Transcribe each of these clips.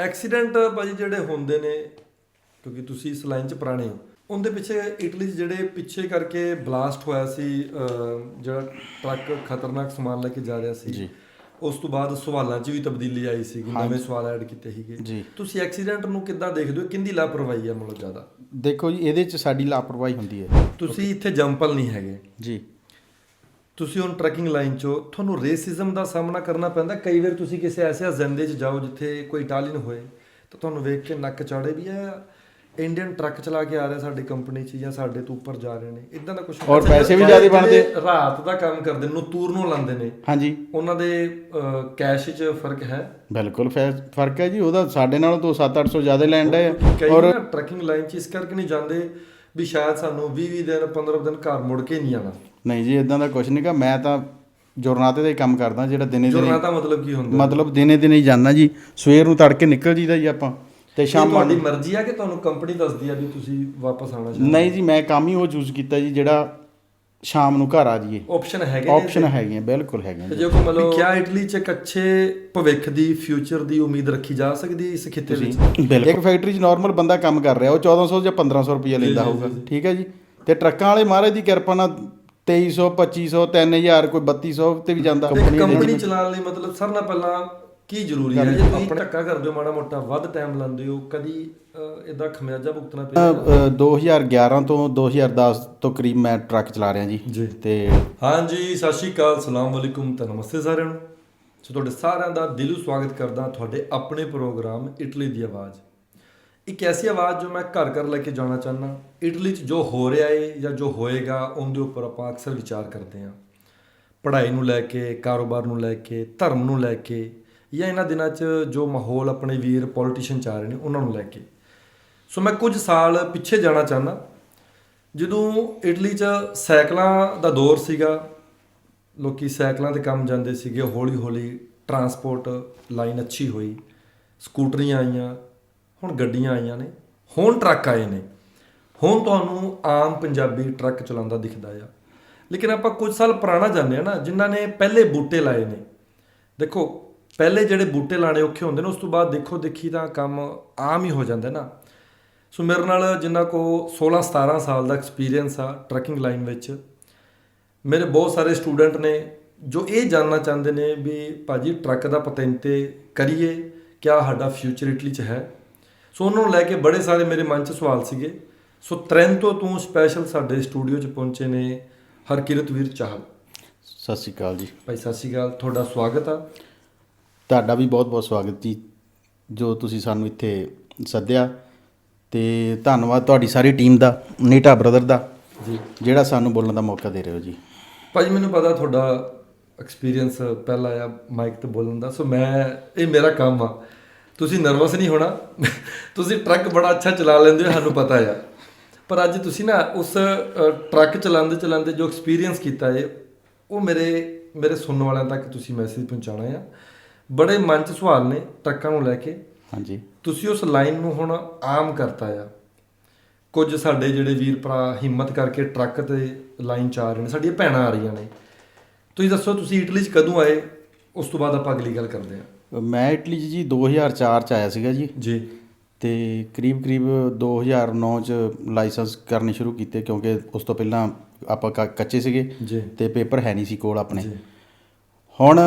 Accident ਭਾਜੀ ਜਿਹੜੇ ਹੁੰਦੇ ਨੇ ਕਿਉਂਕਿ ਤੁਸੀਂ ਇਸ ਲਾਈਨ 'ਚ ਪੁਰਾਣੇ ਹੋ ਉਹਦੇ ਪਿੱਛੇ ਇਟਲੀ 'ਚ ਜਿਹੜੇ ਪਿੱਛੇ ਕਰਕੇ ਬਲਾਸਟ ਹੋਇਆ ਸੀ ਜਿਹੜਾ ਟਰੱਕ ਖਤਰਨਾਕ ਸਮਾਨ ਲੈ ਕੇ ਜਾ ਰਿਹਾ ਸੀ ਜੀ। ਉਸ ਤੋਂ ਬਾਅਦ ਸਵਾਲਾਂ 'ਚ ਵੀ ਤਬਦੀਲੀ ਆਈ ਸੀ ਨਵੇਂ ਸਵਾਲ ਐਡ ਕੀਤੇ ਸੀਗੇ। ਤੁਸੀਂ ਐਕਸੀਡੈਂਟ ਨੂੰ ਕਿੱਦਾਂ ਦੇਖਦੇ ਹੋ? ਕਿੰਦੀ ਲਾਪਰਵਾਹੀ ਹੈ ਮਤਲਬ ਜ਼ਿਆਦਾ? ਦੇਖੋ ਜੀ ਇਹਦੇ ਚ ਸਾਡੀ ਲਾਪਰਵਾਹੀ ਹੁੰਦੀ ਹੈ। ਤੁਸੀਂ ਇੱਥੇ ਜੰਪਲ ਨਹੀਂ ਹੈਗੇ। ਜੀ। ਤੁਸੀਂ ਹੁਣ ਟਰੈਕਿੰਗ ਲਾਈਨ 'ਚੋਂ ਤੁਹਾਨੂੰ ਰੇਸਿਜ਼ਮ ਦਾ ਸਾਹਮਣਾ ਕਰਨਾ ਪੈਂਦਾ। ਕਈ ਵਾਰ ਤੁਸੀਂ ਕਿਸੇ ਐਸੇ ਅਜੰਦੇ 'ਚ ਜਾਓ ਜਿੱਥੇ ਕੋਈ ਇਟਾਲੀਅਨ ਹੋਏ ਤਾਂ ਤੁਹਾਨੂੰ ਵੇਖ ਕੇ ਨੱਕ ਚਾੜੇ ਵੀ ਹੈ ਇੰਡੀਅਨ ਟਰੱਕ ਚਲਾ ਕੇ ਆ ਰਿਹਾ ਸਾਡੀ ਕੰਪਨੀ 'ਚ ਜਾਂ ਸਾਡੇ ਤੋਂ ਉੱਪਰ ਜਾ ਰਹੇ ਨੇ। ਇਦਾਂ ਦਾ ਕੁਝ ਔਰ ਪੈਸੇ ਵੀ ਜ਼ਿਆਦੇ ਬਣਦੇ। ਰਾਤ ਦਾ ਕੰਮ ਕਰਦੇ ਨੇ ਨੂਰ ਨੂੰ ਲਾਉਂਦੇ ਨੇ ਹਾਂਜੀ। ਉਹਨਾਂ ਦੇ ਕੈਸ਼ 'ਚ ਫ਼ਰਕ ਹੈ? ਬਿਲਕੁਲ ਫ਼ਰਕ ਹੈ ਜੀ ਉਹਦਾ ਸਾਡੇ ਨਾਲੋਂ ਤੋਂ 7-800 ਜ਼ਿਆਦਾ ਲੈਂਡ ਹੈ। ਔਰ ਟਰੈਕਿੰਗ ਲਾਈਨ 'ਚ ਇਸ ਕਰਕੇ ਨਹੀਂ ਜਾਂਦੇ ਵੀ ਸ਼ਾਇਦ ਸਾਨੂੰ 20-20 ਦਿਨ 15 ਦਿਨ ਘਰ ਮੁੜ ਕੇ ਨਹੀਂ ਆਣਾ ਨਹੀਂ ਜੀ ਇਦਾਂ ਦਾ ਕੁਝ ਨਹੀਂਗਾ ਮੈਂ ਤਾਂ ਜੁਰਨਾਤੇ ਦਾ ਹੀ ਕੰਮ ਕਰਦਾ ਜਿਹੜਾ ਦਿਨੇ ਜੁਰਨਾ ਦਿਨੇ ਦਾ ਮਤਲਬ ਕੀ ਹੁੰਦਾ? ਮਤਲਬ ਦਿਨੇ ਦਿਨੇ ਹੀ ਜਾਂਦਾ ਜੀ। ਸਵੇਰ ਨੂੰ ਤੜਕੇ ਨਿਕਲ ਜੀਦਾ ਜੀ ਆਪਾਂ। ਤੇ ਸ਼ਾਮ ਤੁਹਾਡੀ ਮਰਜ਼ੀ ਆ ਕਿ ਤੁਹਾਨੂੰ ਕੰਪਨੀ ਦੱਸਦੀ ਆ ਵੀ ਤੁਸੀਂ ਵਾਪਸ ਆਉਣਾ ਚਾਹੁੰਦੇ ਨਹੀਂ ਜੀ ਮੈਂ ਕੰਮ ਹੀ ਉਹ ਚੂਜ਼ ਕੀਤਾ ਜੀ ਜਿਹੜਾ ਸ਼ਾਮ ਨੂੰ ਘਰ ਆ ਜਾਈਏ। ਆਪਸ਼ਨ ਹੈਗੇ ਨੇ ਆਪਸ਼ਨ ਹੈਗੀਆਂ ਬਿਲਕੁਲ ਹੈਗੀਆਂ ਤੇ ਜੀ। ਜੇ ਕੋਈ ਮਤਲਬ ਕਿਆ ਇਟਲੀ 'ਚ ਇੱਕ ਅੱਛੇ ਭਵਿੱਖ ਦੀ ਫਿਊਚਰ ਦੀ ਉਮੀਦ ਰੱਖੀ ਜਾ ਸਕਦੀ ਹੈ ਇਸ ਖਿੱਤੇ ਵਿੱਚ? ਇੱਕ ਫੈਕਟਰੀ 'ਚ ਨਾਰਮਲ ਬੰਦਾ ਕੰਮ ਕਰ ਰਿਹਾ ਉਹ 1400 ਜਾਂ 1500 ਰੁਪਏ ਲੈਂਦਾ ਹੋਊਗਾ। ਠੀਕ ਹੈ ਜੀ? ਤੇ ਟਰੱਕਾਂ ਵਾਲੇ ਮਹਾਰਾਜ ਦੀ ਕਿਰਪਾ ਨਾਲ 2300 2500 3000 ਕੋਈ 3200 ਤੇ ਵੀ ਜਾਂਦਾ। ਤੇ ਕੰਪਨੀ ਚਲਾਉਣ ਲਈ ਮਤਲਬ ਸਰ ਨਾਲ ਪਹਿਲਾਂ ਕੀ ਜ਼ਰੂਰੀ ਹੈ? ਜੇ ਤੁਸੀਂ ਧੱਕਾ ਕਰਦੇ ਹੋ ਮਾੜਾ ਮੋਟਾ ਵੱਧ ਟਾਈਮ ਲਾਉਂਦੇ ਹੋ ਕਦੀ ਇਦਾਂ ਖਮਿਆਜਾ ਭੁਗਤਣਾ ਪਿਆ? ਅ, 2011 ਤੋਂ 2010 ਤੋਂ ਕਰੀਬ ਮੈਂ ਟਰੱਕ ਚਲਾ ਰਿਹਾ ਜੀ। ਤੇ ਹਾਂਜੀ ਸਤਿ ਸ਼੍ਰੀ ਅਕਾਲ ਸਲਾਮ ਅਲੈਕੁਮ ਤੇ ਨਮਸਤੇ ਸਾਰਿਆਂ ਨੂੰ। ਸੋ ਤੁਹਾਡੇ ਸਾਰਿਆਂ ਦਾ ਦਿਲੋਂ ਸਵਾਗਤ ਕਰਦਾ ਤੁਹਾਡੇ ਆਪਣੇ ਪ੍ਰੋਗਰਾਮ ਇਟਲੀ ਦੀ ਆਵਾਜ਼। ਇੱਕ ਐਸੀ ਆਵਾਜ਼ ਜੋ ਮੈਂ ਘਰ ਘਰ ਲੈ ਕੇ ਜਾਣਾ ਚਾਹੁੰਦਾ ਇਟਲੀ 'ਚ ਜੋ ਹੋ ਰਿਹਾ ਏ ਜਾਂ ਜੋ ਹੋਏਗਾ, ਉਹਦੇ ਉੱਪਰ ਆਪਾਂ ਅਕਸਰ ਵਿਚਾਰ ਕਰਦੇ ਹਾਂ। ਪੜ੍ਹਾਈ ਨੂੰ ਲੈ ਕੇ, ਕਾਰੋਬਾਰ ਨੂੰ ਲੈ ਕੇ, ਧਰਮ ਨੂੰ ਲੈ ਕੇ ਜਾਂ ਇਹਨਾਂ ਦਿਨਾਂ 'ਚ ਜੋ ਮਾਹੌਲ ਆਪਣੇ ਵੀਰ ਪੋਲੀਟੀਸ਼ੀਅਨ ਚਾਹ ਰਹੇ ਨੇ, ਉਹਨਾਂ ਨੂੰ ਲੈ ਕੇ। ਸੋ ਮੈਂ ਕੁਝ ਸਾਲ ਪਿੱਛੇ ਜਾਣਾ ਚਾਹੁੰਦਾ। ਜਦੋਂ ਇਟਲੀ 'ਚ ਸਾਈਕਲਾਂ ਦਾ ਦੌਰ ਸੀਗਾ, ਲੋਕੀ ਸਾਈਕਲਾਂ ਤੇ ਕੰਮ ਜਾਂਦੇ ਸੀਗੇ ਹੌਲੀ ਹੌਲੀ ਟਰਾਂਸਪੋਰਟ ਲਾਈਨ ਅੱਛੀ ਹੋਈ, ਸਕੂਟਰੀਆਂ ਆਈਆਂ ਹੁਣ ਗੱਡੀਆਂ ਆਈਆਂ ਨੇ, ਹੁਣ ਟਰੱਕ ਆਏ ਨੇ। ਹੁਣ ਤੁਹਾਨੂੰ ਆਮ ਪੰਜਾਬੀ ਟਰੱਕ ਚਲਾਉਂਦਾ ਦਿਖਦਾ ਆ। ਲੇਕਿਨ ਆਪਾਂ ਕੁਝ ਸਾਲ ਪੁਰਾਣਾ ਜਾਂਦੇ ਆ ਨਾ, ਜਿਨ੍ਹਾਂ ਨੇ ਪਹਿਲੇ ਬੂਟੇ ਲਾਏ ਨੇ। ਦੇਖੋ, ਪਹਿਲੇ ਜਿਹੜੇ ਬੂਟੇ ਲਾਣੇ ਔਖੇ ਹੁੰਦੇ ਨੇ, ਉਸ ਤੋਂ ਬਾਅਦ ਦੇਖੋ, ਦੇਖੀ ਤਾਂ ਕੰਮ ਆਮ ਹੀ ਹੋ ਜਾਂਦਾ ਨਾ। ਸੋ ਮੇਰੇ ਨਾਲ ਜਿਨ੍ਹਾਂ ਕੋ 16 17 ਸਾਲ ਦਾ ਐਕਸਪੀਰੀਅੰਸ ਆ ਟਰੱਕਿੰਗ ਲਾਈਨ ਵਿੱਚ, ਮੇਰੇ ਬਹੁਤ ਸਾਰੇ ਸਟੂਡੈਂਟ ਨੇ ਜੋ ਇਹ ਜਾਣਨਾ ਚਾਹੁੰਦੇ ਨੇ ਵੀ ਭਾਜੀ ਟਰੱਕ ਦਾ ਪਤੈਂਤੇ ਕਰੀਏ, ਕਿਆ ਸਾਡਾ ਫਿਊਚਰ ਇਟਲੀ 'ਚ ਹੈ? ਸੋ ਉਹਨਾਂ ਨੂੰ ਲੈ ਕੇ ਬੜੇ ਸਾਰੇ ਮੇਰੇ ਮਨ 'ਚ ਸਵਾਲ ਸੀਗੇ। ਸੋ ਟ੍ਰੈਂਟੋ ਤੋਂ ਸਪੈਸ਼ਲ ਸਾਡੇ ਸਟੂਡੀਓ 'ਚ ਪਹੁੰਚੇ ਨੇ ਹਰਕਿਰਤ ਵੀਰ ਚਾਹਲ। ਸਤਿ ਸ਼੍ਰੀ ਅਕਾਲ ਜੀ। ਭਾਈ ਸਤਿ ਸ਼੍ਰੀ ਅਕਾਲ ਤੁਹਾਡਾ ਸਵਾਗਤ ਆ। ਤੁਹਾਡਾ ਵੀ ਬਹੁਤ-ਬਹੁਤ ਸਵਾਗਤ ਜੀ ਜੋ ਤੁਸੀਂ ਸਾਨੂੰ ਇੱਥੇ ਸੱਦਿਆ ਤੇ ਧੰਨਵਾਦ ਤੁਹਾਡੀ ਸਾਰੀ ਟੀਮ ਦਾ ਨੀਟਾ ਬ੍ਰਦਰ ਦਾ ਜੀ। ਜਿਹੜਾ ਸਾਨੂੰ ਬੋਲਣ ਦਾ ਮੌਕਾ ਦੇ ਰਹੇ ਹੋ ਜੀ। ਭਾਜੀ ਮੈਨੂੰ ਪਤਾ ਤੁਹਾਡਾ ਐਕਸਪੀਰੀਅੰਸ ਪਹਿਲਾ ਆ ਮਾਈਕ ਤੇ ਬੋਲਣ ਦਾ ਸੋ ਮੈਂ ਇਹ ਮੇਰਾ ਕੰਮ ਆ। ਤੁਸੀਂ ਨਰਵਸ ਨਹੀਂ ਹੋਣਾ। ਤੁਸੀਂ ਟਰੱਕ ਬੜਾ ਅੱਛਾ ਚਲਾ ਲੈਂਦੇ ਹੋ ਸਾਨੂੰ ਪਤਾ ਆ। ਪਰ ਅੱਜ ਤੁਸੀਂ ਨਾ ਉਸ ਟਰੱਕ ਚਲਾਉਂਦੇ ਚਲਾਉਂਦੇ ਜੋ ਐਕਸਪੀਰੀਅੰਸ ਕੀਤਾ ਹੈ ਉਹ ਮੇਰੇ ਮੇਰੇ ਸੁਣਨ ਵਾਲਿਆਂ ਤੱਕ ਤੁਸੀਂ ਮੈਸੇਜ ਪਹੁੰਚਾਉਣਾ ਆ। ਬੜੇ ਮਨ 'ਚ ਸਵਾਲ ਨੇ ਟਰੱਕਾਂ ਨੂੰ ਲੈ ਕੇ। ਹਾਂਜੀ। ਤੁਸੀਂ ਉਸ ਲਾਈਨ ਨੂੰ ਹੁਣ ਆਮ ਕਰਤਾ ਆ। ਕੁਝ ਸਾਡੇ ਜਿਹੜੇ ਵੀਰ ਭਰਾ ਹਿੰਮਤ ਕਰਕੇ ਟਰੱਕ ਤੇ ਲਾਈਨ 'ਚ ਆ ਰਹੇ ਨੇ ਸਾਡੀਆਂ ਭੈਣਾਂ ਆ ਰਹੀਆਂ ਨੇ। ਤੁਸੀਂ ਦੱਸੋ ਤੁਸੀਂ ਇਟਲੀ 'ਚ ਕਦੋਂ ਆਏ? ਉਸ ਤੋਂ ਬਾਅਦ ਆਪਾਂ ਅਗਲੀ ਗੱਲ ਕਰਦੇ ਹਾਂ ਮੈਂ ਇਟਲੀ 'ਚ ਜੀ 2004 ਚ ਆਇਆ ਸੀਗਾ ਜੀ। ਜੀ। ਤੇ ਕਰੀਬ ਕਰੀਬ 2009 ਚ ਲਾਇਸੈਂਸ ਕਰਨੇ ਸ਼ੁਰੂ ਕੀਤੇ ਕਿਉਂਕਿ ਉਸ ਤੋਂ ਪਹਿਲਾਂ ਆਪਾਂ ਕ- ਕੱਚੇ ਸੀਗੇ। ਜੀ। ਤੇ ਪੇਪਰ ਹੈ ਨਹੀਂ ਸੀ ਕੋਲ ਆਪਣੇ। ਜੀ। ਹੁਣ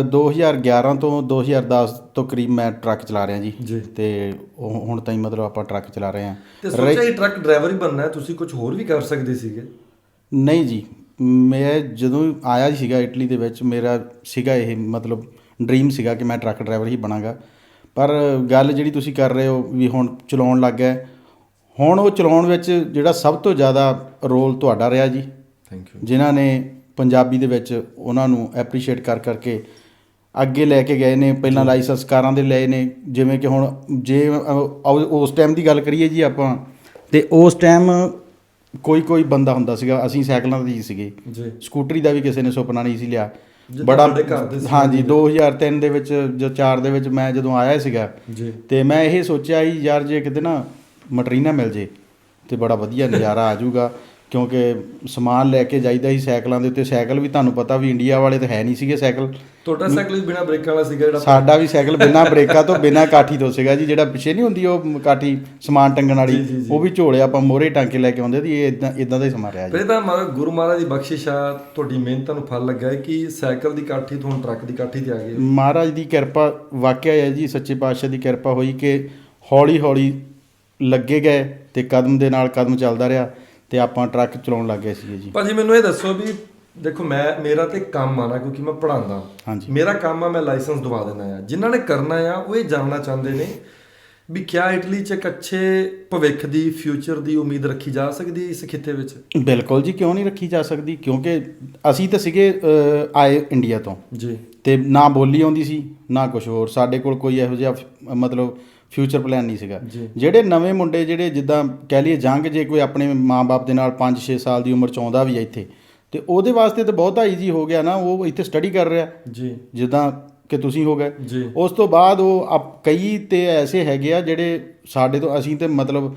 ਅ, 2011 ਤੋਂ 2010 ਤੋਂ ਕਰੀਬ ਮੈਂ ਟਰੱਕ ਚਲਾ ਰਿਹਾ ਜੀ। ਜੀ। ਤੇ ਉਹ- ਹੁਣ ਤਾਈਂ ਮਤਲਬ ਆਪਾਂ ਟਰੱਕ ਚਲਾ ਰਹੇ ਤੇ ਹਾਂ ਸੋਚਿਆ ਹੀ ਟਰੱਕ ਡਰਾਈਵਰ ਹੀ ਬਣਨਾ ਹੈ ਤੁਸੀਂ ਕੁਝ ਹੋਰ ਵੀ ਕਰ ਸਕਦੇ ਸੀਗੇ? ਨਹੀਂ ਜੀ। ਮੈਂ ਜਦੋਂ ਆਇਆ ਸੀਗਾ ਇਟਲੀ ਦੇ ਵਿੱਚ ਮੇਰਾ ਸੀਗਾ ਇਹ ਮਤਲਬ ਡ੍ਰੀਮ ਸੀਗਾ ਕਿ ਮੈਂ ਟਰੱਕ ਡਰਾਈਵਰ ਹੀ ਬਣਾਂਗਾ। ਪਰ ਗੱਲ ਜਿਹੜੀ ਤੁਸੀਂ ਕਰ ਰਹੇ ਹੋ ਵੀ ਹੁਣ ਚਲਾਉਣ ਲੱਗ ਗਏ। ਹੁਣ ਉਹ ਚਲਾਉਣ ਵਿੱਚ ਜਿਹੜਾ ਸਭ ਤੋਂ ਜ਼ਿਆਦਾ ਰੋਲ ਤੁਹਾਡਾ ਰਿਹਾ ਜੀ। ਥੈਂਕ ਯੂ ਜਿਨ੍ਹਾਂ ਨੇ ਪੰਜਾਬੀ ਦੇ ਵਿੱਚ ਉਹਨਾਂ ਨੂੰ ਐਪਰੀਸ਼ੀਏਟ ਕਰ ਕਰਕੇ ਅੱਗੇ ਲੈ ਕੇ ਗਏ ਨੇ ਪਹਿਲਾਂ ਲਾਇਸੈਂਸ ਕਾਰਾਂ ਦੇ ਲਏ ਨੇ। ਜਿਵੇਂ ਕਿ ਹੁਣ ਜੇ ਉਸ ਟਾਈਮ ਦੀ ਗੱਲ ਕਰੀਏ ਜੀ ਆਪਾਂ ਤੇ ਉਸ ਟਾਈਮ ਕੋਈ ਕੋਈ ਬੰਦਾ ਹੁੰਦਾ ਸੀਗਾ ਅਸੀਂ ਸਾਈਕਲਾਂ ਤੇ ਹੀ ਸੀਗੇ। ਜੀ। ਸਕੂਟਰੀ ਦਾ ਵੀ ਕਿਸੇ ਨੇ ਸੁਪਨਾ ਨਹੀਂ ਸੀ ਲਿਆ। ਬੜਾ ਤੁਹਾਡੇ ਘਰ ਦੇ ਸੀ। ਹਾਂਜੀ 2003 ਦੇ ਵਿੱਚ ਜੋ 4 ਦੇ ਵਿੱਚ ਮੈਂ ਜਦੋਂ ਆਇਆ ਸੀਗਾ ਜੀ ਤੇ ਮੈਂ ਇਹ ਸੋਚਿਆ ਹੀ ਯਾਰ ਜੇ ਕਿਤੇ ਨਾ ਮਟਰੀਨਾ ਮਿਲ ਜੇ ਤੇ ਬੜਾ ਵਧੀਆ ਨਜ਼ਾਰਾ ਆ ਜਾਊਗਾ ਕਿਉਂਕਿ ਸਮਾਨ ਲੈ ਕੇ ਜਾਈਦਾ ਸੀ ਸਾਈਕਲਾਂ ਦੇ ਉੱਤੇ। ਸਾਈਕਲ ਵੀ ਤੁਹਾਨੂੰ ਪਤਾ ਵੀ ਇੰਡੀਆ ਵਾਲੇ ਤਾਂ ਹੈ ਨਹੀਂ ਸੀਗੇ ਸਾਈਕਲ। ਤੁਹਾਡਾ ਸਾਈਕਲ ਵੀ ਬਿਨਾ ਬ੍ਰੇਕਾਂ ਵਾਲਾ ਸੀਗਾ ਜਿਹੜਾ? ਸਾਡਾ ਵੀ ਸਾਈਕਲ ਬਿਨਾਂ ਬ੍ਰੇਕਾਂ ਤੋਂ ਬਿਨਾਂ ਕਾਠੀ ਤੋਂ ਸੀਗਾ ਜੀ ਜਿਹੜਾ ਪਿੱਛੇ ਨਹੀਂ ਹੁੰਦੀ ਉਹ ਕਾਠੀ ਸਮਾਨ ਟੰਗਣ ਵਾਲੀ। ਉਹ ਵੀ ਝੋਲੇ ਆਪਾਂ ਮੋਰੇ ਟੰਗ ਕੇ ਲੈ ਕੇ ਆਉਂਦੇ ਸੀ ਇਹ ਇਦਾਂ ਇਦਾਂ ਦਾ ਹੀ ਸਮਾਂ ਰਿਹਾ ਜੀ। ਫਿਰ ਤਾਂ ਮਹਾਰਾਜ ਗੁਰੂ ਮਹਾਰਾਜ ਦੀ ਬਖਸ਼ਿਸ਼ ਆ ਤੁਹਾਡੀ ਮਿਹਨਤਾਂ ਨੂੰ ਫਲ ਲੱਗਾ ਹੈ ਕਿ ਸਾਈਕਲ ਦੀ ਕਾਠੀ ਤੋਂ ਹੁਣ ਟਰੱਕ ਦੀ ਕਾਠੀ ਤੇ ਆ ਗਏ ਮਹਾਰਾਜ ਦੀ ਕਿਰਪਾ ਵਾਕਿਆ ਹੈ ਜੀ ਸੱਚੇ ਪਾਤਸ਼ਾਹ ਦੀ ਕਿਰਪਾ ਹੋਈ ਕਿ ਹੌਲੀ ਹੌਲੀ ਲੱਗੇ ਗਏ ਤੇ ਕਦਮ ਦੇ ਨਾਲ ਕਦਮ ਚੱਲਦਾ ਰਿਹਾ। ਤੇ ਆਪਾਂ ਟਰੱਕ ਚਲਾਉਣ ਲੱਗ ਗਏ ਸੀਗੇ ਜੀ। ਭਾਜੀ ਮੈਨੂੰ ਇਹ ਦੱਸੋ ਵੀ ਦੇਖੋ ਮੈਂ ਮੇਰਾ ਤੇ ਕੰਮ ਆ ਨਾ ਕਿਉਂਕਿ ਮੈਂ ਪੜਾਉਂਦਾ ਹਾਂਜੀ। ਮੇਰਾ ਕੰਮ ਆ ਮੈਂ ਲਾਇਸੈਂਸ ਦਵਾ ਦੇਣਾ ਆ। ਜਿਨ੍ਹਾਂ ਨੇ ਕਰਨਾ ਆ ਉਹ ਇਹ ਜਾਣਨਾ ਚਾਹੁੰਦੇ ਨੇ ਵੀ ਕਿਆ ਇਟਲੀ 'ਚ ਇੱਕ ਅੱਛੇ ਭਵਿੱਖ ਦੀ ਫਿਊਚਰ ਦੀ ਉਮੀਦ ਰੱਖੀ ਜਾ ਸਕਦੀ ਇਸ ਖਿੱਤੇ ਵਿੱਚ? ਬਿਲਕੁਲ ਜੀ ਕਿਉਂ ਨਹੀਂ ਰੱਖੀ ਜਾ ਸਕਦੀ? ਕਿਉਂਕਿ ਅਸੀਂ ਤਾਂ ਸੀਗੇ ਅਹ, ਆਏ ਇੰਡੀਆ ਤੋਂ। ਜੀ। ਤੇ ਨਾ ਬੋਲੀ ਆਉਂਦੀ ਸੀ ਨਾ ਕੁਝ ਹੋਰ। ਸਾਡੇ ਕੋਲ ਕੋਈ ਇਹੋ ਜਿਹਾ ਫ- ਮਤਲਬ ਫਿਊਚਰ ਪਲਾਨ ਨਹੀਂ ਸੀਗਾ। ਜਿਹੜੇ ਨਵੇਂ ਮੁੰਡੇ ਜਿਹੜੇ ਜਿੱਦਾਂ ਕਹਿ ਲਈਏ ਜੰਗ ਜੇ ਕੋਈ ਆਪਣੇ ਮਾਪੇ ਦੇ ਨਾਲ 5-6 ਸਾਲ ਦੀ ਉਮਰ ਚ ਆਉਂਦਾ ਵੀ ਹੈ ਇੱਥੇ ਤੇ ਉਹਦੇ ਵਾਸਤੇ ਤਾਂ ਬਹੁਤ ਈਜ਼ੀ ਹੋ ਗਿਆ ਨਾ ਉਹ ਇੱਥੇ ਸਟੱਡੀ ਕਰ ਰਿਹਾ। ਜੀ। ਜਿੱਦਾਂ ਕਿ ਤੁਸੀਂ ਹੋ ਗਏ। ਉਸ ਤੋਂ ਬਾਅਦ ਉਹ ਅਪ- ਕਈ ਤੇ ਐਸੇ ਹੈਗੇ ਆ ਜਿਹੜੇ ਸਾਡੇ ਤੋਂ ਅਸੀਂ ਤੇ ਮਤਲਬ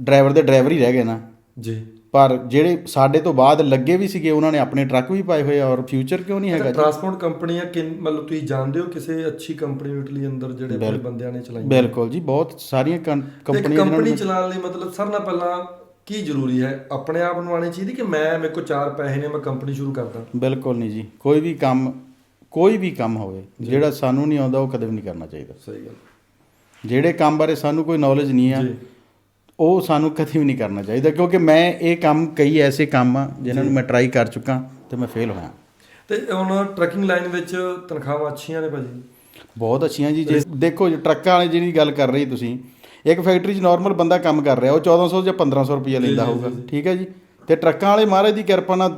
ਡਰਾਈਵਰ ਦੇ ਡਰਾਈਵਰ ਹੀ ਰਹਿ ਗਏ ਨਾ। ਜੀ। ਪਰ ਜਿਹੜੇ ਸਾਡੇ ਤੋਂ ਬਾਅਦ ਲੱਗੇ ਵੀ ਸੀਗੇ ਉਹਨਾਂ ਨੇ ਆਪਣੇ ਟਰੱਕ ਵੀ ਪਾਏ ਹੋਏ ਆ ਔਰ ਫਿਊਚਰ ਕਿਉਂ ਨਹੀਂ ਹੈਗਾ ਜੀ? ਟਰਾਂਸਪੋਰਟ ਕੰਪਨੀਆਂ ਕਿੰਨ ਮਤਲਬ ਤੁਸੀਂ ਜਾਣਦੇ ਹੋ ਕਿਸੇ ਅੱਛੀ ਕੰਪਨੀ ਨੂੰ ਇਟਲੀ ਅੰਦਰ ਜਿਹੜੇ ਆਪਣੇ ਬੰਦਿਆਂ ਨੇ ਚਲਾਈ ਬਿਲਕੁਲ ਜੀ ਬਹੁਤ ਸਾਰੀਆਂ ਕੰ- ਇੱਕ ਕੰਪਨੀਆਂ ਜਿਨ੍ਹਾਂ ਕੰਪਨੀ ਨੂੰ ਚਲਾਉਣ ਲਈ ਮਤਲਬ ਸਭ ਨਾਲ ਪਹਿਲਾਂ ਕੀ ਜ਼ਰੂਰੀ ਹੈ? ਆਪਣੇ ਆਪ ਨੂੰ ਆਣੀ ਚਾਹੀਦੀ ਕਿ ਮੈਂ ਮੇਰੇ ਕੋਲ ਚਾਰ ਪੈਸੇ ਨੇ ਮੈਂ ਕੰਪਨੀ ਸ਼ੁਰੂ ਕਰਦਾ? ਬਿਲਕੁਲ ਨਹੀਂ ਜੀ ਕੋਈ ਵੀ ਕੰਮ ਕੋਈ ਵੀ ਕੰਮ ਹੋਵੇ ਜਿਹੜਾ ਸਾਨੂੰ ਨਹੀਂ ਆਉਂਦਾ ਉਹ ਕਦੇ ਵੀ ਨਹੀਂ ਕਰਨਾ ਚਾਹੀਦਾ। ਸਹੀ ਗੱਲ। ਜਿਹੜੇ ਕੰਮ ਬਾਰੇ ਸਾਨੂੰ ਕੋਈ ਨੌਲੇਜ ਨਹੀਂ ਆ ਜੀ। ਉਹ ਸਾਨੂੰ ਕਦੇ ਵੀ ਨਹੀਂ ਕਰਨਾ ਚਾਹੀਦਾ ਕਿਉਂਕਿ ਮੈਂ ਇਹ ਕੰਮ ਕਈ ਐਸੇ ਕੰਮ ਆ ਜਿਨ੍ਹਾਂ ਨੂੰ ਮੈਂ ਟਰਾਈ ਕਰ ਚੁੱਕਾ ਤੇ ਮੈਂ ਫੇਲ ਹੋਇਆ। ਤੇ ਹੁਣ ਟਰੱਕਿੰਗ ਲਾਈਨ ਵਿੱਚ ਤਨਖਾਹਾਂ ਅੱਛੀਆਂ ਨੇ ਭਾਜੀ? ਬਹੁਤ ਅੱਛੀਆਂ ਜੀ ਜੇ ਦੇਖੋ ਜੀ ਟਰੱਕਾਂ ਵਾਲੀ ਜਿਹੜੀ ਗੱਲ ਕਰ ਰਹੀ ਤੁਸੀਂ ਇੱਕ ਫੈਕਟਰੀ 'ਚ ਨਾਰਮਲ ਬੰਦਾ ਕੰਮ ਕਰ ਰਿਹਾ ਉਹ 1400 ਜਾਂ 1500 ਰੁਪਏ ਲੈਂਦਾ ਹੋਊਗਾ। ਠੀਕ ਹੈ ਜੀ? ਤੇ ਟਰੱਕਾਂ ਵਾਲੇ ਮਹਾਰਾਜ ਦੀ ਕਿਰਪਾ ਨਾਲ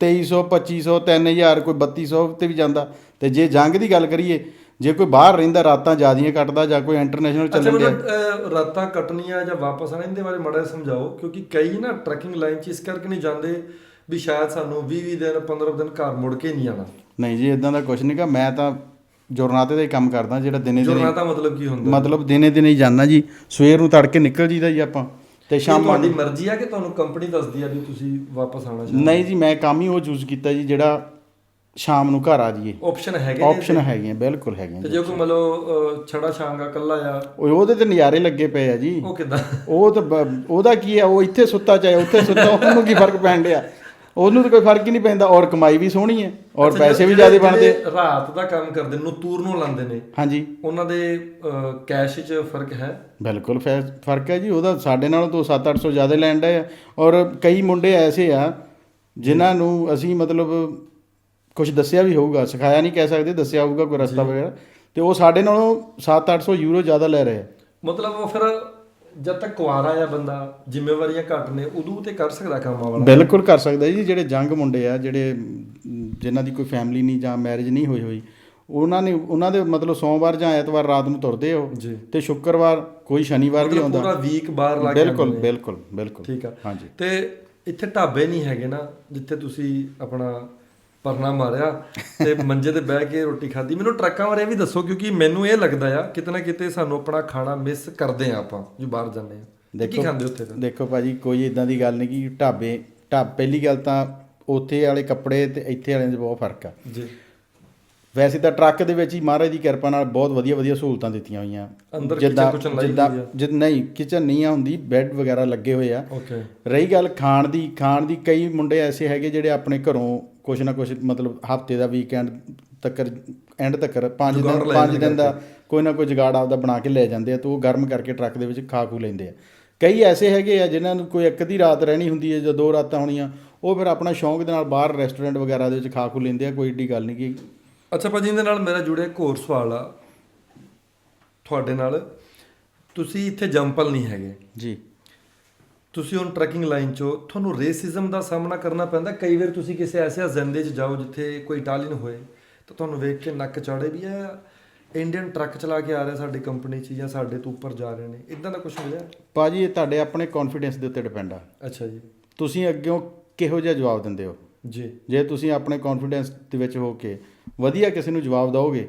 2300 2500 3000 ਕੋਈ 3200 ਤੇ ਵੀ ਜਾਂਦਾ। ਤੇ ਜੇ ਜੰਗ ਦੀ ਗੱਲ ਕਰੀਏ ਜੇ ਕੋਈ ਬਾਹਰ ਰਹਿੰਦਾ ਰਾਤਾਂ ਜ਼ਿਆਦੀਆਂ ਕੱਟਦਾ ਜਾਂ ਕੋਈ ਇੰਟਰਨੈਸ਼ਨਲ ਚੱਲਣ ਡਿਆ। ਅਹ, ਰਾਤਾਂ ਕੱਟਣੀਆਂ ਜਾਂ ਵਾਪਸ ਆਣਾ ਇਹਦੇ ਬਾਰੇ ਮਾੜਾ ਸਮਝਾਓ ਕਿਉਂਕਿ ਕਈ ਨਾ ਟਰੱਕਿੰਗ ਲਾਈਨ 'ਚ ਇਸ ਕਰਕੇ ਨਹੀਂ ਜਾਂਦੇ ਵੀ ਸ਼ਾਇਦ ਸਾਨੂੰ 20 20 ਦਿਨ 15 ਦਿਨ ਘਰ ਮੁੜ ਕੇ ਨਹੀਂ ਆਣਾ ਨਹੀਂ ਜੀ ਇਦਾਂ ਦਾ ਕੁਝ ਨਹੀਂਗਾ ਮੈਂ ਤਾਂ ਜੁਰਨਾਤੇ ਦਾ ਹੀ ਕੰਮ ਕਰਦਾ ਜਿਹੜਾ ਦਿਨੇ ਦਿਨੇ ਦਾ ਮਤਲਬ ਕੀ ਹੁੰਦਾ? ਮਤਲਬ ਦਿਨੇ ਦਿਨੇ ਹੀ ਜਾਂਦਾ ਜੀ। ਸਵੇਰ ਨੂੰ ਤੜਕੇ ਨਿਕਲ ਜੀਦਾ ਜੀ ਆਪਾਂ ਤੇ ਸ਼ਾਮ ਤੁਹਾਡੀ ਮਰਜ਼ੀ ਆ ਕਿ ਤੁਹਾਨੂੰ ਕੰਪਨੀ ਦੱਸਦੀ ਆ ਵੀ ਤੁਸੀਂ ਵਾਪਸ ਆਣਾ ਚਾਹੁੰਦੇ ਨਹੀਂ ਜੀ ਮੈਂ ਕੰਮ ਹੀ ਉਹ ਚੂਜ਼ ਕੀਤਾ ਜੀ ਜਿਹੜਾ ਸ਼ਾਮ ਨੂੰ ਘਰ ਆ ਜਾਈਏ। ਆਪਸ਼ਨ ਹੈਗੇ ਨੇ ਆਪਸ਼ਨ ਹੈਗੀਆਂ ਬਿਲਕੁਲ ਹੈਗੀਆਂ ਤੇ ਜੀ ਕੋਈ ਮਤਲਬ ਛੜਾ ਛਾਂਗਾ ਕੱਲਾ ਆ? ਉਹ ਉਹਦੇ ਤੇ ਨਜ਼ਾਰੇ ਲੱਗੇ ਪਏ ਆ ਜੀ। ਉਹ ਕਿਦਾਂ? ਉਹ ਤਾਂ ਉਹਦਾ ਕੀ ਆ ਉਹ ਇੱਥੇ ਸੁੱਤਾ ਚਾਹੇ ਉੱਥੇ ਸੁੱਤਾ ਉਹਨੂੰ ਕੀ ਫ਼ਰਕ ਪੈਣ ਡਿਆ? ਉਹਨੂੰ ਤਾਂ ਕੋਈ ਫ਼ਰਕ ਹੀ ਨਹੀਂ ਪੈਂਦਾ ਔਰ ਕਮਾਈ ਵੀ ਸੋਹਣੀ ਹੈ ਔਰ ਪੈਸੇ ਵੀ ਜ਼ਿਆਦਾ ਬਣਦੇ ਰਾਤ ਦਾ ਕੰਮ ਕਰਦੇ ਨੇ ਨੂਤੂਰ ਨੂੰ ਲਾਉਂਦੇ ਨੇ ਹਾਂਜੀ। ਉਹਨਾਂ ਦੇ ਕੈਸ਼ 'ਚ ਫ਼ਰਕ ਹੈ? ਬਿਲਕੁਲ ਫ਼ਰਕ ਹੈ ਜੀ ਉਹਦਾ ਸਾਡੇ ਨਾਲੋਂ ਤੋਂ 7-800 ਜ਼ਿਆਦਾ ਲੈਣ ਆ। ਔਰ ਕਈ ਮੁੰਡੇ ਐਸੇ ਆ ਜਿਨ੍ਹਾਂ ਨੂੰ ਅਸੀਂ ਮਤਲਬ ਕੁਝ ਦੱਸਿਆ ਵੀ ਹੋਊਗਾ ਸਿਖਾਇਆ ਨਹੀਂ ਕਹਿ ਸਕਦੇ ਦੱਸਿਆ ਹੋਊਗਾ ਕੋਈ ਰਸਤਾ ਵਗੈਰਾ। ਤੇ ਉਹ ਸਾਡੇ ਨਾਲੋਂ 7-800 ਯੂਰੋ ਜ਼ਿਆਦਾ ਲੈ ਰਹੇ। ਆ ਮਤਲਬ ਉਹ ਫਿਰ ਜਦ ਤੱਕ ਕੁਆਰਾ ਆ ਬੰਦਾ ਜ਼ਿੰਮੇਵਾਰੀਆਂ ਘੱਟ ਨੇ ਉਦੋਂ ਤੇ ਕਰ ਸਕਦਾ ਕੰਮ ਵਾਲਾ। ਬਿਲਕੁਲ ਕਰ ਸਕਦਾ ਜੀ ਜਿਹੜੇ ਜੰਗ ਮੁੰਡੇ ਆ ਜਿਹੜੇ ਜਿਨ੍ਹਾਂ ਦੀ ਕੋਈ ਫੈਮਿਲੀ ਨਹੀਂ ਜਾਂ ਮੈਰਿਜ ਨਹੀਂ ਹੋਈ ਹੋਈ ਉਹਨਾਂ ਨੇ ਉਹਨਾਂ ਦੇ ਮਤਲਬ ਸੋਮਵਾਰ ਜਾਂ ਐਤਵਾਰ ਰਾਤ ਨੂੰ ਤੁਰਦੇ ਹੋ ਜੀ। ਤੇ ਸ਼ੁੱਕਰਵਾਰ ਕੋਈ ਸ਼ਨੀਵਾਰ ਵੀ ਮਤਲਬ ਪੂਰਾ ਆਉਂਦਾ ਵੀਕ ਬਾਹਰ ਲਾ ਕੇ ਬਿਲਕੁਲ ਆਉਂਦੇ। ਬਿਲਕੁਲ ਬਿਲਕੁਲ। ਠੀਕ ਆ। ਹਾਂਜੀ। ਤੇ ਇੱਥੇ ਢਾਬੇ ਨਹੀਂ ਹੈਗੇ ਨਾ ਜਿੱਥੇ ਤੁਸੀਂ ਆਪਣਾ ਪਰਨਾ ਮਾਰਿਆ ਤੇ ਮੰਜੇ ਤੇ ਬਹਿ ਕੇ ਰੋਟੀ ਖਾਧੀ। ਮੈਨੂੰ ਟਰੱਕਾਂ ਬਾਰੇ ਵੀ ਦੱਸੋ ਕਿਉਂਕਿ ਮੈਨੂੰ ਇਹ ਲੱਗਦਾ ਆ ਕਿਤੇ ਨਾ ਕਿਤੇ ਸਾਨੂੰ ਆਪਣਾ ਖਾਣਾ ਮਿਸ ਕਰਦੇ ਆ ਆਪਾਂ ਜੋ ਬਾਹਰ ਜਾਂਦੇ ਆ। ਤੇ ਦੇਖੋ- ਖਾਂਦੇ ਉੱਥੇ ਫਿਰ? ਦੇਖੋ ਭਾਜੀ ਕੋਈ ਇਦਾਂ ਦੀ ਗੱਲ ਨਹੀਂ ਕਿ ਢਾਬੇ ਢਾਬ ਪਹਿਲੀ ਗੱਲ ਤਾਂ ਉੱਥੇ ਵਾਲੇ ਕੱਪੜੇ ਤੇ ਇੱਥੇ ਵਾਲਿਆਂ 'ਚ ਬਹੁਤ ਫ਼ਰਕ ਆ। ਜੀ। ਵੈਸੇ ਤਾਂ ਟਰੱਕ ਦੇ ਵਿੱਚ ਹੀ ਮਹਾਰਾਜ ਦੀ ਕਿਰਪਾ ਨਾਲ ਬਹੁਤ ਵਧੀਆ ਵਧੀਆ ਸਹੂਲਤਾਂ ਦਿੱਤੀਆਂ ਹੋਈਆਂ। ਅੰਦਰ ਜਿੱਦਾਂ ਜਿੱਦਾਂ। ਜਿੱਦ ਨਹੀਂ ਕਿਚਨ ਨਹੀਂ ਆ ਹੁੰਦੀ ਬੈੱਡ ਵਗੈਰਾ ਲੱਗੇ ਹੋਏ ਆ। ਓਕੇ ਰਹੀ ਗੱਲ ਖਾਣ ਦੀ ਖਾਣ ਦੀ ਕਈ ਮੁੰਡੇ ਐਸੇ ਹੈਗੇ ਜਿਹੜੇ ਆਪਣੇ ਘਰੋਂ ਕੁਛ ਨਾ ਕੁਛ ਮਤਲਬ ਹਫ਼ਤੇ ਦਾ ਵੀਕਐਂਡ ਤੱਕ ਐਂਡ ਤੱਕ 5 ਜੁਗਾੜ ਦਿਨ ਲੈ 5 ਜਾਂਦੇ ਦਿਨ ਦਾ ਕੋਈ ਨਾ ਕੋਈ ਜੁਗਾੜ ਆਪਦਾ ਬਣਾ ਕੇ ਲੈ ਜਾਂਦੇ ਆ ਤੇ ਉਹ ਗਰਮ ਕਰਕੇ ਟਰੱਕ ਦੇ ਵਿੱਚ ਖਾ ਖੂ ਲੈਂਦੇ ਆ। ਕਈ ਐਸੇ ਹੈਗੇ ਆ ਜਿਨ੍ਹਾਂ ਨੂੰ ਕੋਈ ਇੱਕ ਅੱਧੀ ਰਾਤ ਰਹਿਣੀ ਹੁੰਦੀ ਹੈ ਜਾਂ ਦੋ ਰਾਤਾਂ ਹੋਣੀਆਂ ਉਹ ਫਿਰ ਆਪਣਾ ਸ਼ੌਂਕ ਦੇ ਨਾਲ ਬਾਹਰ ਰੈਸਟੋਰੈਂਟ ਵਗੈਰਾ ਦੇ ਵਿੱਚ ਖਾ ਖੂ ਲੈਂਦੇ ਆ ਕੋਈ ਏਡੀ ਗੱਲ ਨਹੀਂ ਕਿ ਅੱਛਾ ਭਾਜੀ ਇਹਦੇ ਨਾਲ ਮੇਰਾ ਜੁੜਿਆ ਇੱਕ ਹੋਰ ਸਵਾਲ ਆ। ਤੁਹਾਡੇ ਨਾਲ। ਤੁਸੀਂ ਇੱਥੇ ਜੰਪਲ ਨਹੀਂ ਹੈਗੇ। ਜੀ। ਤੁਸੀਂ ਹੁਣ ਟਰੈਕਿੰਗ ਲਾਈਨ 'ਚੋਂ ਤੁਹਾਨੂੰ ਰੇਸਿਜ਼ਮ ਦਾ ਸਾਹਮਣਾ ਕਰਨਾ ਪੈਂਦਾ। ਕਈ ਵਾਰ ਤੁਸੀਂ ਕਿਸੇ ਐਸੇ ਅਜੰਦੇ 'ਚ ਜਾਓ ਜਿੱਥੇ ਕੋਈ ਇਟਾਲੀਅਨ ਹੋਏ ਤਾਂ ਤੁਹਾਨੂੰ ਵੇਖ ਕੇ ਨੱਕ ਚਾੜੇ ਵੀ ਆ ਇੰਡੀਅਨ ਟਰੱਕ ਚਲਾ ਕੇ ਆ ਰਿਹਾ ਸਾਡੀ ਕੰਪਨੀ 'ਚ ਜਾਂ ਸਾਡੇ ਤੋਂ ਉੱਪਰ ਜਾ ਰਹੇ ਨੇ। ਇਦਾਂ ਦਾ ਕੁਝ ਹੋਇਆ ਭਾਜੀ ਇਹ ਤੁਹਾਡੇ ਆਪਣੇ ਕੌਨਫੀਡੈਂਸ ਦੇ ਉੱਤੇ ਡਿਪੈਂਡ ਆ। ਅੱਛਾ ਜੀ। ਤੁਸੀਂ ਅੱਗਿਓਂ ਕਿਹੋ ਜਿਹਾ ਜਵਾਬ ਦਿੰਦੇ ਹੋ? ਜੀ। ਜੇ ਤੁਸੀਂ ਆਪਣੇ ਕੌਨਫੀਡੈਂਸ ਦੇ ਵਿੱਚ ਹੋ ਕੇ ਵਧੀਆ ਕਿਸੇ ਨੂੰ ਜਵਾਬ ਦਿਓਗੇ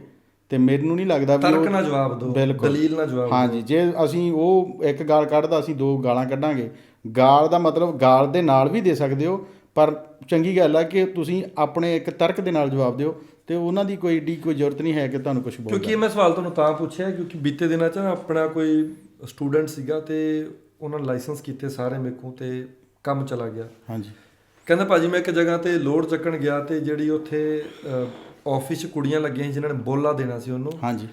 ਤੇ ਮੈਨੂੰ ਨਹੀਂ ਲੱਗਦਾ ਵੀ ਤਰਕ ਨਾਲ ਜਵਾਬ ਦਿਓ। ਦਲੀਲ ਨਾਲ ਜਵਾਬ ਹਾਂਜੀ ਜੇ ਅਸੀਂ ਉਹ ਇੱਕ ਗਾਲ ਕੱਢਦਾ ਅਸੀਂ ਦੋ ਗਾਲਾਂ ਕੱਢਾਂਗੇ ਗਾਲ ਦਾ ਮਤਲਬ ਗਾਲ ਦੇ ਨਾਲ ਵੀ ਦੇ ਸਕਦੇ ਹੋ ਪਰ ਚੰਗੀ ਗੱਲ ਆ ਕਿ ਤੁਸੀਂ ਆਪਣੇ ਇੱਕ ਤਰਕ ਦੇ ਨਾਲ ਜਵਾਬ ਦਿਓ ਤੇ ਉਹਨਾਂ ਦੀ ਕੋਈ ਏਡੀ ਕੋਈ ਜ਼ਰੂਰਤ ਨਹੀਂ ਹੈ ਕਿ ਤੁਹਾਨੂੰ ਕੁਝ ਬੋਲਣ ਕਿਉਂਕਿ ਇਹ ਮੈਂ ਸਵਾਲ ਤੁਹਾਨੂੰ ਤਾਂ ਪੁੱਛਿਆ ਕਿਉਂਕਿ ਬੀਤੇ ਦਿਨਾਂ 'ਚ ਨਾ ਆਪਣਾ ਕੋਈ ਸਟੂਡੈਂਟ ਸੀਗਾ ਤੇ ਉਹਨਾਂ ਲਾਇਸੈਂਸ ਕੀਤੇ ਸਾਰੇ ਮੇਰੇ ਕੋਲ ਤੇ ਕੰਮ ਚਲਾ ਗਿਆ। ਹਾਂਜੀ। ਕਹਿੰਦਾ ਭਾਜੀ ਮੈਂ ਇੱਕ ਜਗ੍ਹਾ ਤੇ ਲੋਡ ਚੱਕਣ ਗਿਆ ਤੇ ਜਿਹੜੀ ਉੱਥੇ ਆਫਿਸ ਕੁੜੀਆਂ ਲੱਗੀਆਂ ਸੀ ਜਿਨ੍ਹਾਂ ਨੇ ਬੋਲਾ ਦੇਣਾ ਸੀ ਉਹਨੂੰ। ਹਾਂਜੀ।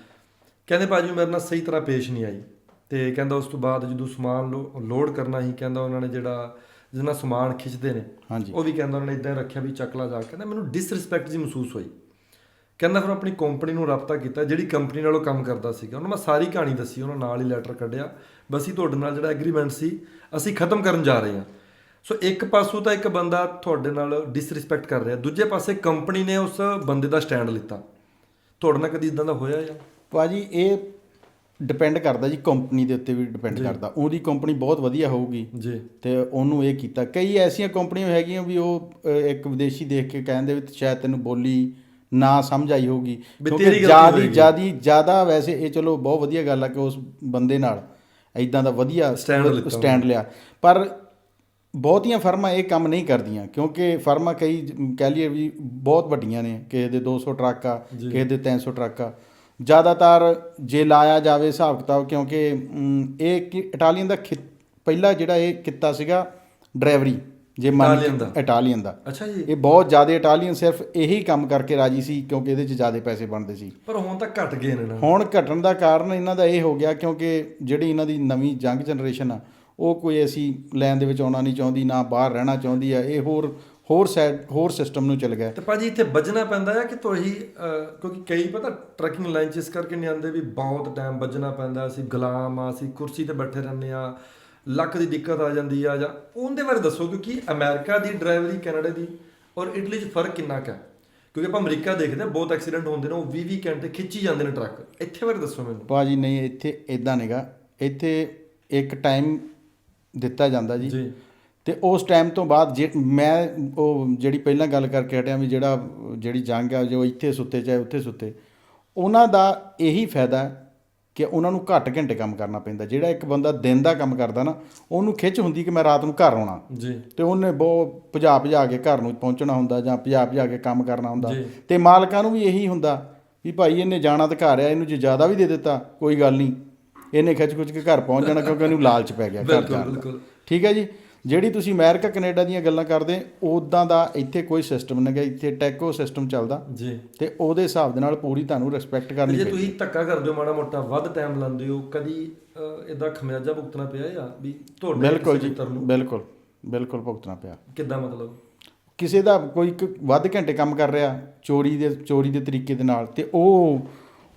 ਕਹਿੰਦੇ ਭਾਜੀ ਮੇਰੇ ਨਾਲ ਸਹੀ ਤਰ੍ਹਾਂ ਪੇਸ਼ ਨਹੀਂ ਆਈ। ਤੇ ਕਹਿੰਦਾ ਉਸ ਤੋਂ ਬਾਅਦ ਜਦੋਂ ਸਮਾਨ ਲੋਡ ਕਰਨਾ ਸੀ ਕਹਿੰਦਾ ਉਹਨਾਂ ਨੇ ਜਿਹੜਾ ਜਿਹਨਾਂ ਸਮਾਨ ਖਿੱਚਦੇ ਨੇ ਹਾਂਜੀ। ਉਹ ਵੀ ਕਹਿੰਦਾ ਉਹਨਾਂ ਨੇ ਇਦਾਂ ਰੱਖਿਆ ਵੀ ਚੱਕਲਾ ਜਾ ਕੇ। ਕਹਿੰਦਾ ਮੈਨੂੰ ਡਿਸਰਿਸਪੈਕਟ ਜੀ ਮਹਿਸੂਸ ਹੋਈ। ਕਹਿੰਦਾ ਫਿਰ ਆਪਣੀ ਕੰਪਨੀ ਨੂੰ ਰਾਬਤਾ ਕੀਤਾ ਜਿਹੜੀ ਕੰਪਨੀ ਨਾਲ ਉਹ ਕੰਮ ਕਰਦਾ ਸੀਗਾ। ਉਹਨੂੰ ਮੈਂ ਸਾਰੀ ਕਹਾਣੀ ਦੱਸੀ ਉਹਨਾਂ ਨਾਲ ਹੀ ਲੈਟਰ ਕੱਢਿਆ। ਬਸ ਹੀ ਤੁਹਾਡੇ ਨਾਲ ਜਿਹੜਾ ਐਗਰੀਮੈਂਟ ਸੀ ਅਸੀਂ ਖਤਮ ਕਰਨ ਜਾ ਰਹੇ ਹਾਂ। ਸੋ ਇੱਕ ਪਾਸੋਂ ਤਾਂ ਇੱਕ ਬੰਦਾ ਤੁਹਾਡੇ ਨਾਲ ਡਿਸਰਿਸਪੈਕਟ ਕਰ ਰਿਹਾ ਦੂਜੇ ਪਾਸੇ ਕੰਪਨੀ ਨੇ ਉਸ ਬੰਦੇ ਦਾ ਸਟੈਂਡ ਲਿੱਤਾ। ਤੁਹਾਡੇ ਨਾਲ ਕਦੀ ਇਦਾਂ ਦਾ ਹੋਇਆ ਜਾਂ? ਭਾਜੀ ਇਹ ਡਿਪੈਂਡ ਕਰਦਾ ਜੀ ਕੰਪਨੀ ਦੇ ਉੱਤੇ ਵੀ ਡਿਪੈਂਡ ਕਰਦਾ। ਉਹਦੀ ਕੰਪਨੀ ਬਹੁਤ ਵਧੀਆ ਹੋਊਗੀ। ਜੀ। ਤੇ ਉਹਨੂੰ ਇਹ ਕੀਤਾ। ਕਈ ਐਸੀਆਂ ਕੰਪਨੀਆਂ ਹੈਗੀਆਂ ਵੀ ਉਹ ਇੱਕ ਵਿਦੇਸ਼ੀ ਦੇਖ ਕੇ ਕਹਿੰਦੇ ਵੀ ਸ਼ਾਇਦ ਤੈਨੂੰ ਬੋਲੀ ਨਾ ਸਮਝ ਆਈ ਹੋਊਗੀ। ਕਿਉਂਕਿ ਜਿਆਦੀ। ਜਿਆਦੀ ਜ਼ਿਆਦਾ ਵੈਸੇ ਇਹ ਚਲੋ ਬਹੁਤ ਵਧੀਆ ਗੱਲ ਆ ਕਿ ਉਸ ਬੰਦੇ ਨਾਲ ਐਦਾਂ ਦਾ ਵਧੀਆ ਸਟੈਂਡ ਲਿਆ। ਪਰ ਬਹੁਤੀਆਂ ਫਰਮਾਂ ਇਹ ਕੰਮ ਨਹੀਂ ਕਰਦੀਆਂ। ਕਿਉਂਕਿ ਫਰਮਾਂ ਕਈ ਕਹਿ ਲਈਏ ਵੀ ਬਹੁਤ ਵੱਡੀਆਂ ਨੇ। ਕਿਸੇ ਦੇ 200 ਟਰੱਕ ਆ। ਕਿਸੇ ਦੇ 300 ਟਰੱਕ ਆ। ਜ਼ਿਆਦਾਤਰ ਜੇ ਲਾਇਆ ਜਾਵੇ ਹਿਸਾਬ ਕਿਤਾਬ ਕਿਉਂਕਿ ਇਹ ਕਿ ਇਟਾਲੀਅਨ ਦਾ ਪਹਿਲਾ ਜਿਹੜਾ ਇਹ ਕਿੱਤਾ ਸੀਗਾ ਡਰਾਈਵਰੀ ਜੇ ਮੰਨ। ਇਟਾਲੀਅਨ ਦਾ। ਅੱਛਾ ਜੀ। ਇਹ ਬਹੁਤ ਜ਼ਿਆਦਾ ਇਟਾਲੀਅਨ ਸਿਰਫ ਇਹੀ ਕੰਮ ਕਰਕੇ ਰਾਜੀ ਸੀ ਕਿਉਂਕਿ ਇਹਦੇ 'ਚ ਜ਼ਿਆਦਾ ਪੈਸੇ ਬਣਦੇ ਸੀ। ਪਰ ਹੁਣ ਤਾਂ ਘਟ ਗਏ ਨੇ ਨਾ। ਹੁਣ ਘਟਣ ਦਾ ਕਾਰਨ ਇਹਨਾਂ ਦਾ ਇਹ ਹੋ ਗਿਆ ਕਿਉਂਕਿ ਜਿਹੜੀ ਇਹਨਾਂ ਦੀ ਨਵੀਂ ਯੰਗ ਜਨਰੇਸ਼ਨ ਆ ਉਹ ਕੋਈ ਐਸੀ ਲਾਈਨ ਦੇ ਵਿੱਚ ਆਉਣਾ ਨਹੀਂ ਚਾਹੁੰਦੀ ਨਾ ਬਾਹਰ ਰਹਿਣਾ ਚਾਹੁੰਦੀ ਆ ਇਹ ਹੋਰ ਹੋਰ ਸਾਈਡ ਹੋਰ ਸਿਸਟਮ ਨੂੰ ਚਲ ਗਿਆ। ਤੇ ਭਾਜੀ ਇੱਥੇ ਵੱਜਣਾ ਪੈਂਦਾ ਹੈ ਕਿ ਤੁਸੀਂ ਕਿਉਂਕਿ ਕਈ ਪਤਾ ਟਰੱਕਿੰਗ ਲਾਈਨ 'ਚ ਇਸ ਕਰਕੇ ਨਹੀਂ ਆਉਂਦੇ ਵੀ ਬਹੁਤ ਟਾਈਮ ਵੱਜਣਾ ਪੈਂਦਾ ਅਸੀਂ ਗੁਲਾਮ ਆ ਅਸੀਂ ਕੁਰਸੀ ਤੇ ਬੈਠੇ ਰਹਿੰਦੇ ਆ ਲੱਕ ਦੀ ਦਿੱਕਤ ਆ ਜਾਂਦੀ ਆ ਜਾਂ ਉਹਦੇ ਬਾਰੇ ਦੱਸੋ ਕਿਉਂਕਿ ਅਮਰੀਕਾ ਦੀ ਡਰਾਈਵਰੀ ਕੈਨੇਡਾ ਦੀ ਔਰ ਇਟਲੀ 'ਚ ਫ਼ਰਕ ਕਿੰਨਾ ਕੁ ਹੈ? ਕਿਉਂਕਿ ਆਪਾਂ ਅਮਰੀਕਾ ਦੇਖਦੇ ਬਹੁਤ ਐਕਸੀਡੈਂਟ ਹੁੰਦੇ ਨੇ ਉਹ 20 20 ਘੰਟੇ ਖਿੱਚੀ ਜਾਂਦੇ ਨੇ ਟਰੱਕ ਇੱਥੇ ਬਾਰੇ ਦੱਸੋ ਮੈਨੂੰ। ਭਾਜੀ ਨਹੀਂ ਇੱਥੇ ਇਦਾਂ ਨਹੀਂਗਾ ਇੱਥੇ ਇੱਕ ਟਾਈਮ ਦਿੱਤਾ ਜਾਂਦਾ ਜੀ। ਜੀ। ਤੇ ਉਸ ਟਾਈਮ ਤੋਂ ਬਾਅਦ ਜੇ ਮੈਂ ਉਹ ਜਿਹੜੀ ਪਹਿਲਾਂ ਗੱਲ ਕਰਕੇ ਹਟਿਆ ਵੀ ਜਿਹੜਾ ਜਿਹੜੀ ਜੰਗ ਆ ਜੋ ਇੱਥੇ ਸੁੱਤੇ ਚਾਹੇ ਉੱਥੇ ਸੁੱਤੇ ਉਹਨਾਂ ਦਾ ਇਹੀ ਫਾਇਦਾ ਕਿ ਉਹਨਾਂ ਨੂੰ ਘੱਟ ਘੰਟੇ ਕੰਮ ਕਰਨਾ ਪੈਂਦਾ। ਜਿਹੜਾ ਇੱਕ ਬੰਦਾ ਦਿਨ ਦਾ ਕੰਮ ਕਰਦਾ ਨਾ ਉਹਨੂੰ ਖਿੱਚ ਹੁੰਦੀ ਕਿ ਮੈਂ ਰਾਤ ਨੂੰ ਘਰ ਆਉਣਾ। ਜੀ। ਤੇ ਉਹਨੇ ਬਹੁਤ ਭਜਾ ਭਜਾ ਕੇ ਘਰ ਨੂੰ ਪਹੁੰਚਣਾ ਹੁੰਦਾ ਜਾਂ ਭਜਾ ਭਜਾ ਕੇ ਕੰਮ ਕਰਨਾ ਹੁੰਦਾ। ਤੇ ਮਾਲਕਾਂ ਨੂੰ ਵੀ ਇਹੀ ਹੁੰਦਾ ਵੀ ਭਾਈ ਇਹਨੇ ਜਾਣਾ ਤਾਂ ਘਰ ਆ ਇਹਨੂੰ ਜੇ ਜ਼ਿਆਦਾ ਵੀ ਦੇ ਦਿੱਤਾ ਕੋਈ ਗੱਲ ਨਹੀਂ। ਇਹਨੇ ਖਿੱਚ ਖੁੱਚ ਕੇ ਘਰ ਪਹੁੰਚ ਜਾਣਾ ਕਿਉਂਕਿ ਇਹਨੂੰ ਲਾਲਚ ਪੈ ਗਿਆ ਘਰ ਬਿਲਕੁਲ ਜਾਣ ਦਾ। ਠੀਕ ਹੈ ਜੀ? ਜਿਹੜੀ ਤੁਸੀਂ ਅਮਰੀਕਾ ਕੈਨੇਡਾ ਦੀਆਂ ਗੱਲਾਂ ਕਰਦੇ ਉਦਾਂ ਦਾ ਇੱਥੇ ਕੋਈ ਸਿਸਟਮ ਨਹੀਂ ਹੈ ਇੱਥੇ ਟੈਕੋ ਸਿਸਟਮ ਚੱਲਦਾ। ਜੀ। ਤੇ ਉਹਦੇ ਹਿਸਾਬ ਦੇ ਨਾਲ ਪੂਰੀ ਤੁਹਾਨੂੰ ਰਿਸਪੈਕਟ ਕਰਨੀ ਜੇ ਪੈਂਦੀ। ਤੁਸੀਂ ਧੱਕਾ ਕਰਦੇ ਹੋ ਮਾੜਾ ਮੋਟਾ ਵੱਧ ਟਾਈਮ ਲਾਉਂਦੇ ਹੋ ਕਦੀ ਇਦਾਂ ਖਮਿਆਜਾ ਭੁਗਤਣਾ ਪਿਆ ਜਾਂ ਵੀ ਤੁਹਾਡੇ ਬਿਲਕੁਲ ਜੀ ਬਿਲਕੁਲ ਬਿਲਕੁਲ ਭੁਗਤਣਾ ਪਿਆ। ਕਿੱਦਾਂ ਮਤਲਬ? ਕਿਸੇ ਦਾ ਕੋਈ ਇੱਕ ਵੱਧ ਘੰਟੇ ਕੰਮ ਕਰ ਰਿਹਾ ਚੋਰੀ ਦੇ ਚੋਰੀ ਦੇ ਤਰੀਕੇ ਦੇ ਨਾਲ ਤੇ ਉਹ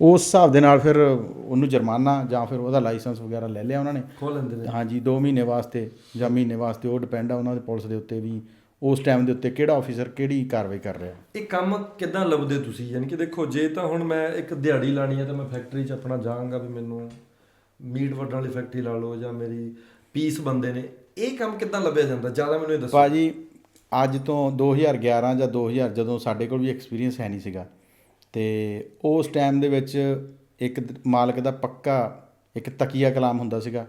ਉਸ ਹਿਸਾਬ ਦੇ ਨਾਲ ਫਿਰ ਉਹਨੂੰ ਜੁਰਮਾਨਾ ਜਾਂ ਫਿਰ ਉਹਦਾ ਲਾਇਸੈਂਸ ਵਗੈਰਾ ਲੈ ਲਿਆ ਉਹਨਾਂ ਨੇ। ਖੋਲ ਲੈਂਦੇ ਨੇ। ਹਾਂਜੀ 2 ਮਹੀਨੇ ਵਾਸਤੇ ਜਾਂ ਮਹੀਨੇ ਵਾਸਤੇ ਉਹ ਡਿਪੈਂਡ ਆ ਉਹਨਾਂ ਦੇ ਪੁਲਿਸ ਦੇ ਉੱਤੇ ਵੀ ਉਸ ਟਾਈਮ ਦੇ ਉੱਤੇ ਕਿਹੜਾ ਆਫੀਸਰ ਕਿਹੜੀ ਕਾਰਵਾਈ ਕਰ ਰਿਹਾ। ਇਹ ਕੰਮ ਕਿੱਦਾਂ ਲੱਭਦੇ ਤੁਸੀਂ? ਯਾਨੀ ਕਿ ਦੇਖੋ ਜੇ ਤਾਂ ਹੁਣ ਮੈਂ ਇੱਕ ਦਿਹਾੜੀ ਲਾਣੀ ਹੈ ਤਾਂ ਮੈਂ ਫੈਕਟਰੀ 'ਚ ਆਪਣਾ ਜਾਵਾਂਗਾ ਵੀ ਮੈਨੂੰ ਮੀਟ ਵੱਢਣ ਵਾਲੀ ਫੈਕਟਰੀ ਲਾ ਲਓ ਜਾਂ ਮੇਰੀ ਪੀਸ ਬੰਦੇ ਨੇ। ਇਹ ਕੰਮ ਕਿੱਦਾਂ ਲੱਭਿਆ ਜਾਂਦਾ? ਜ਼ਿਆਦਾ ਮੈਨੂੰ ਇਹ ਦੱਸੋ। ਭਾਜੀ ਅੱਜ ਤੋਂ 2011 ਜਾਂ 2000 ਜਦੋਂ ਸਾਡੇ ਕੋਲ ਵੀ ਐਕਸਪੀਰੀਅੰਸ ਹੈ ਨਹੀਂ ਸੀਗਾ ਤੇ ਉਸ ਟਾਈਮ ਦੇ ਵਿੱਚ ਇੱਕ ਮਾਲਕ ਦਾ ਪੱਕਾ ਇੱਕ ਤਕੀਆ ਕਲਾਮ ਹੁੰਦਾ ਸੀਗਾ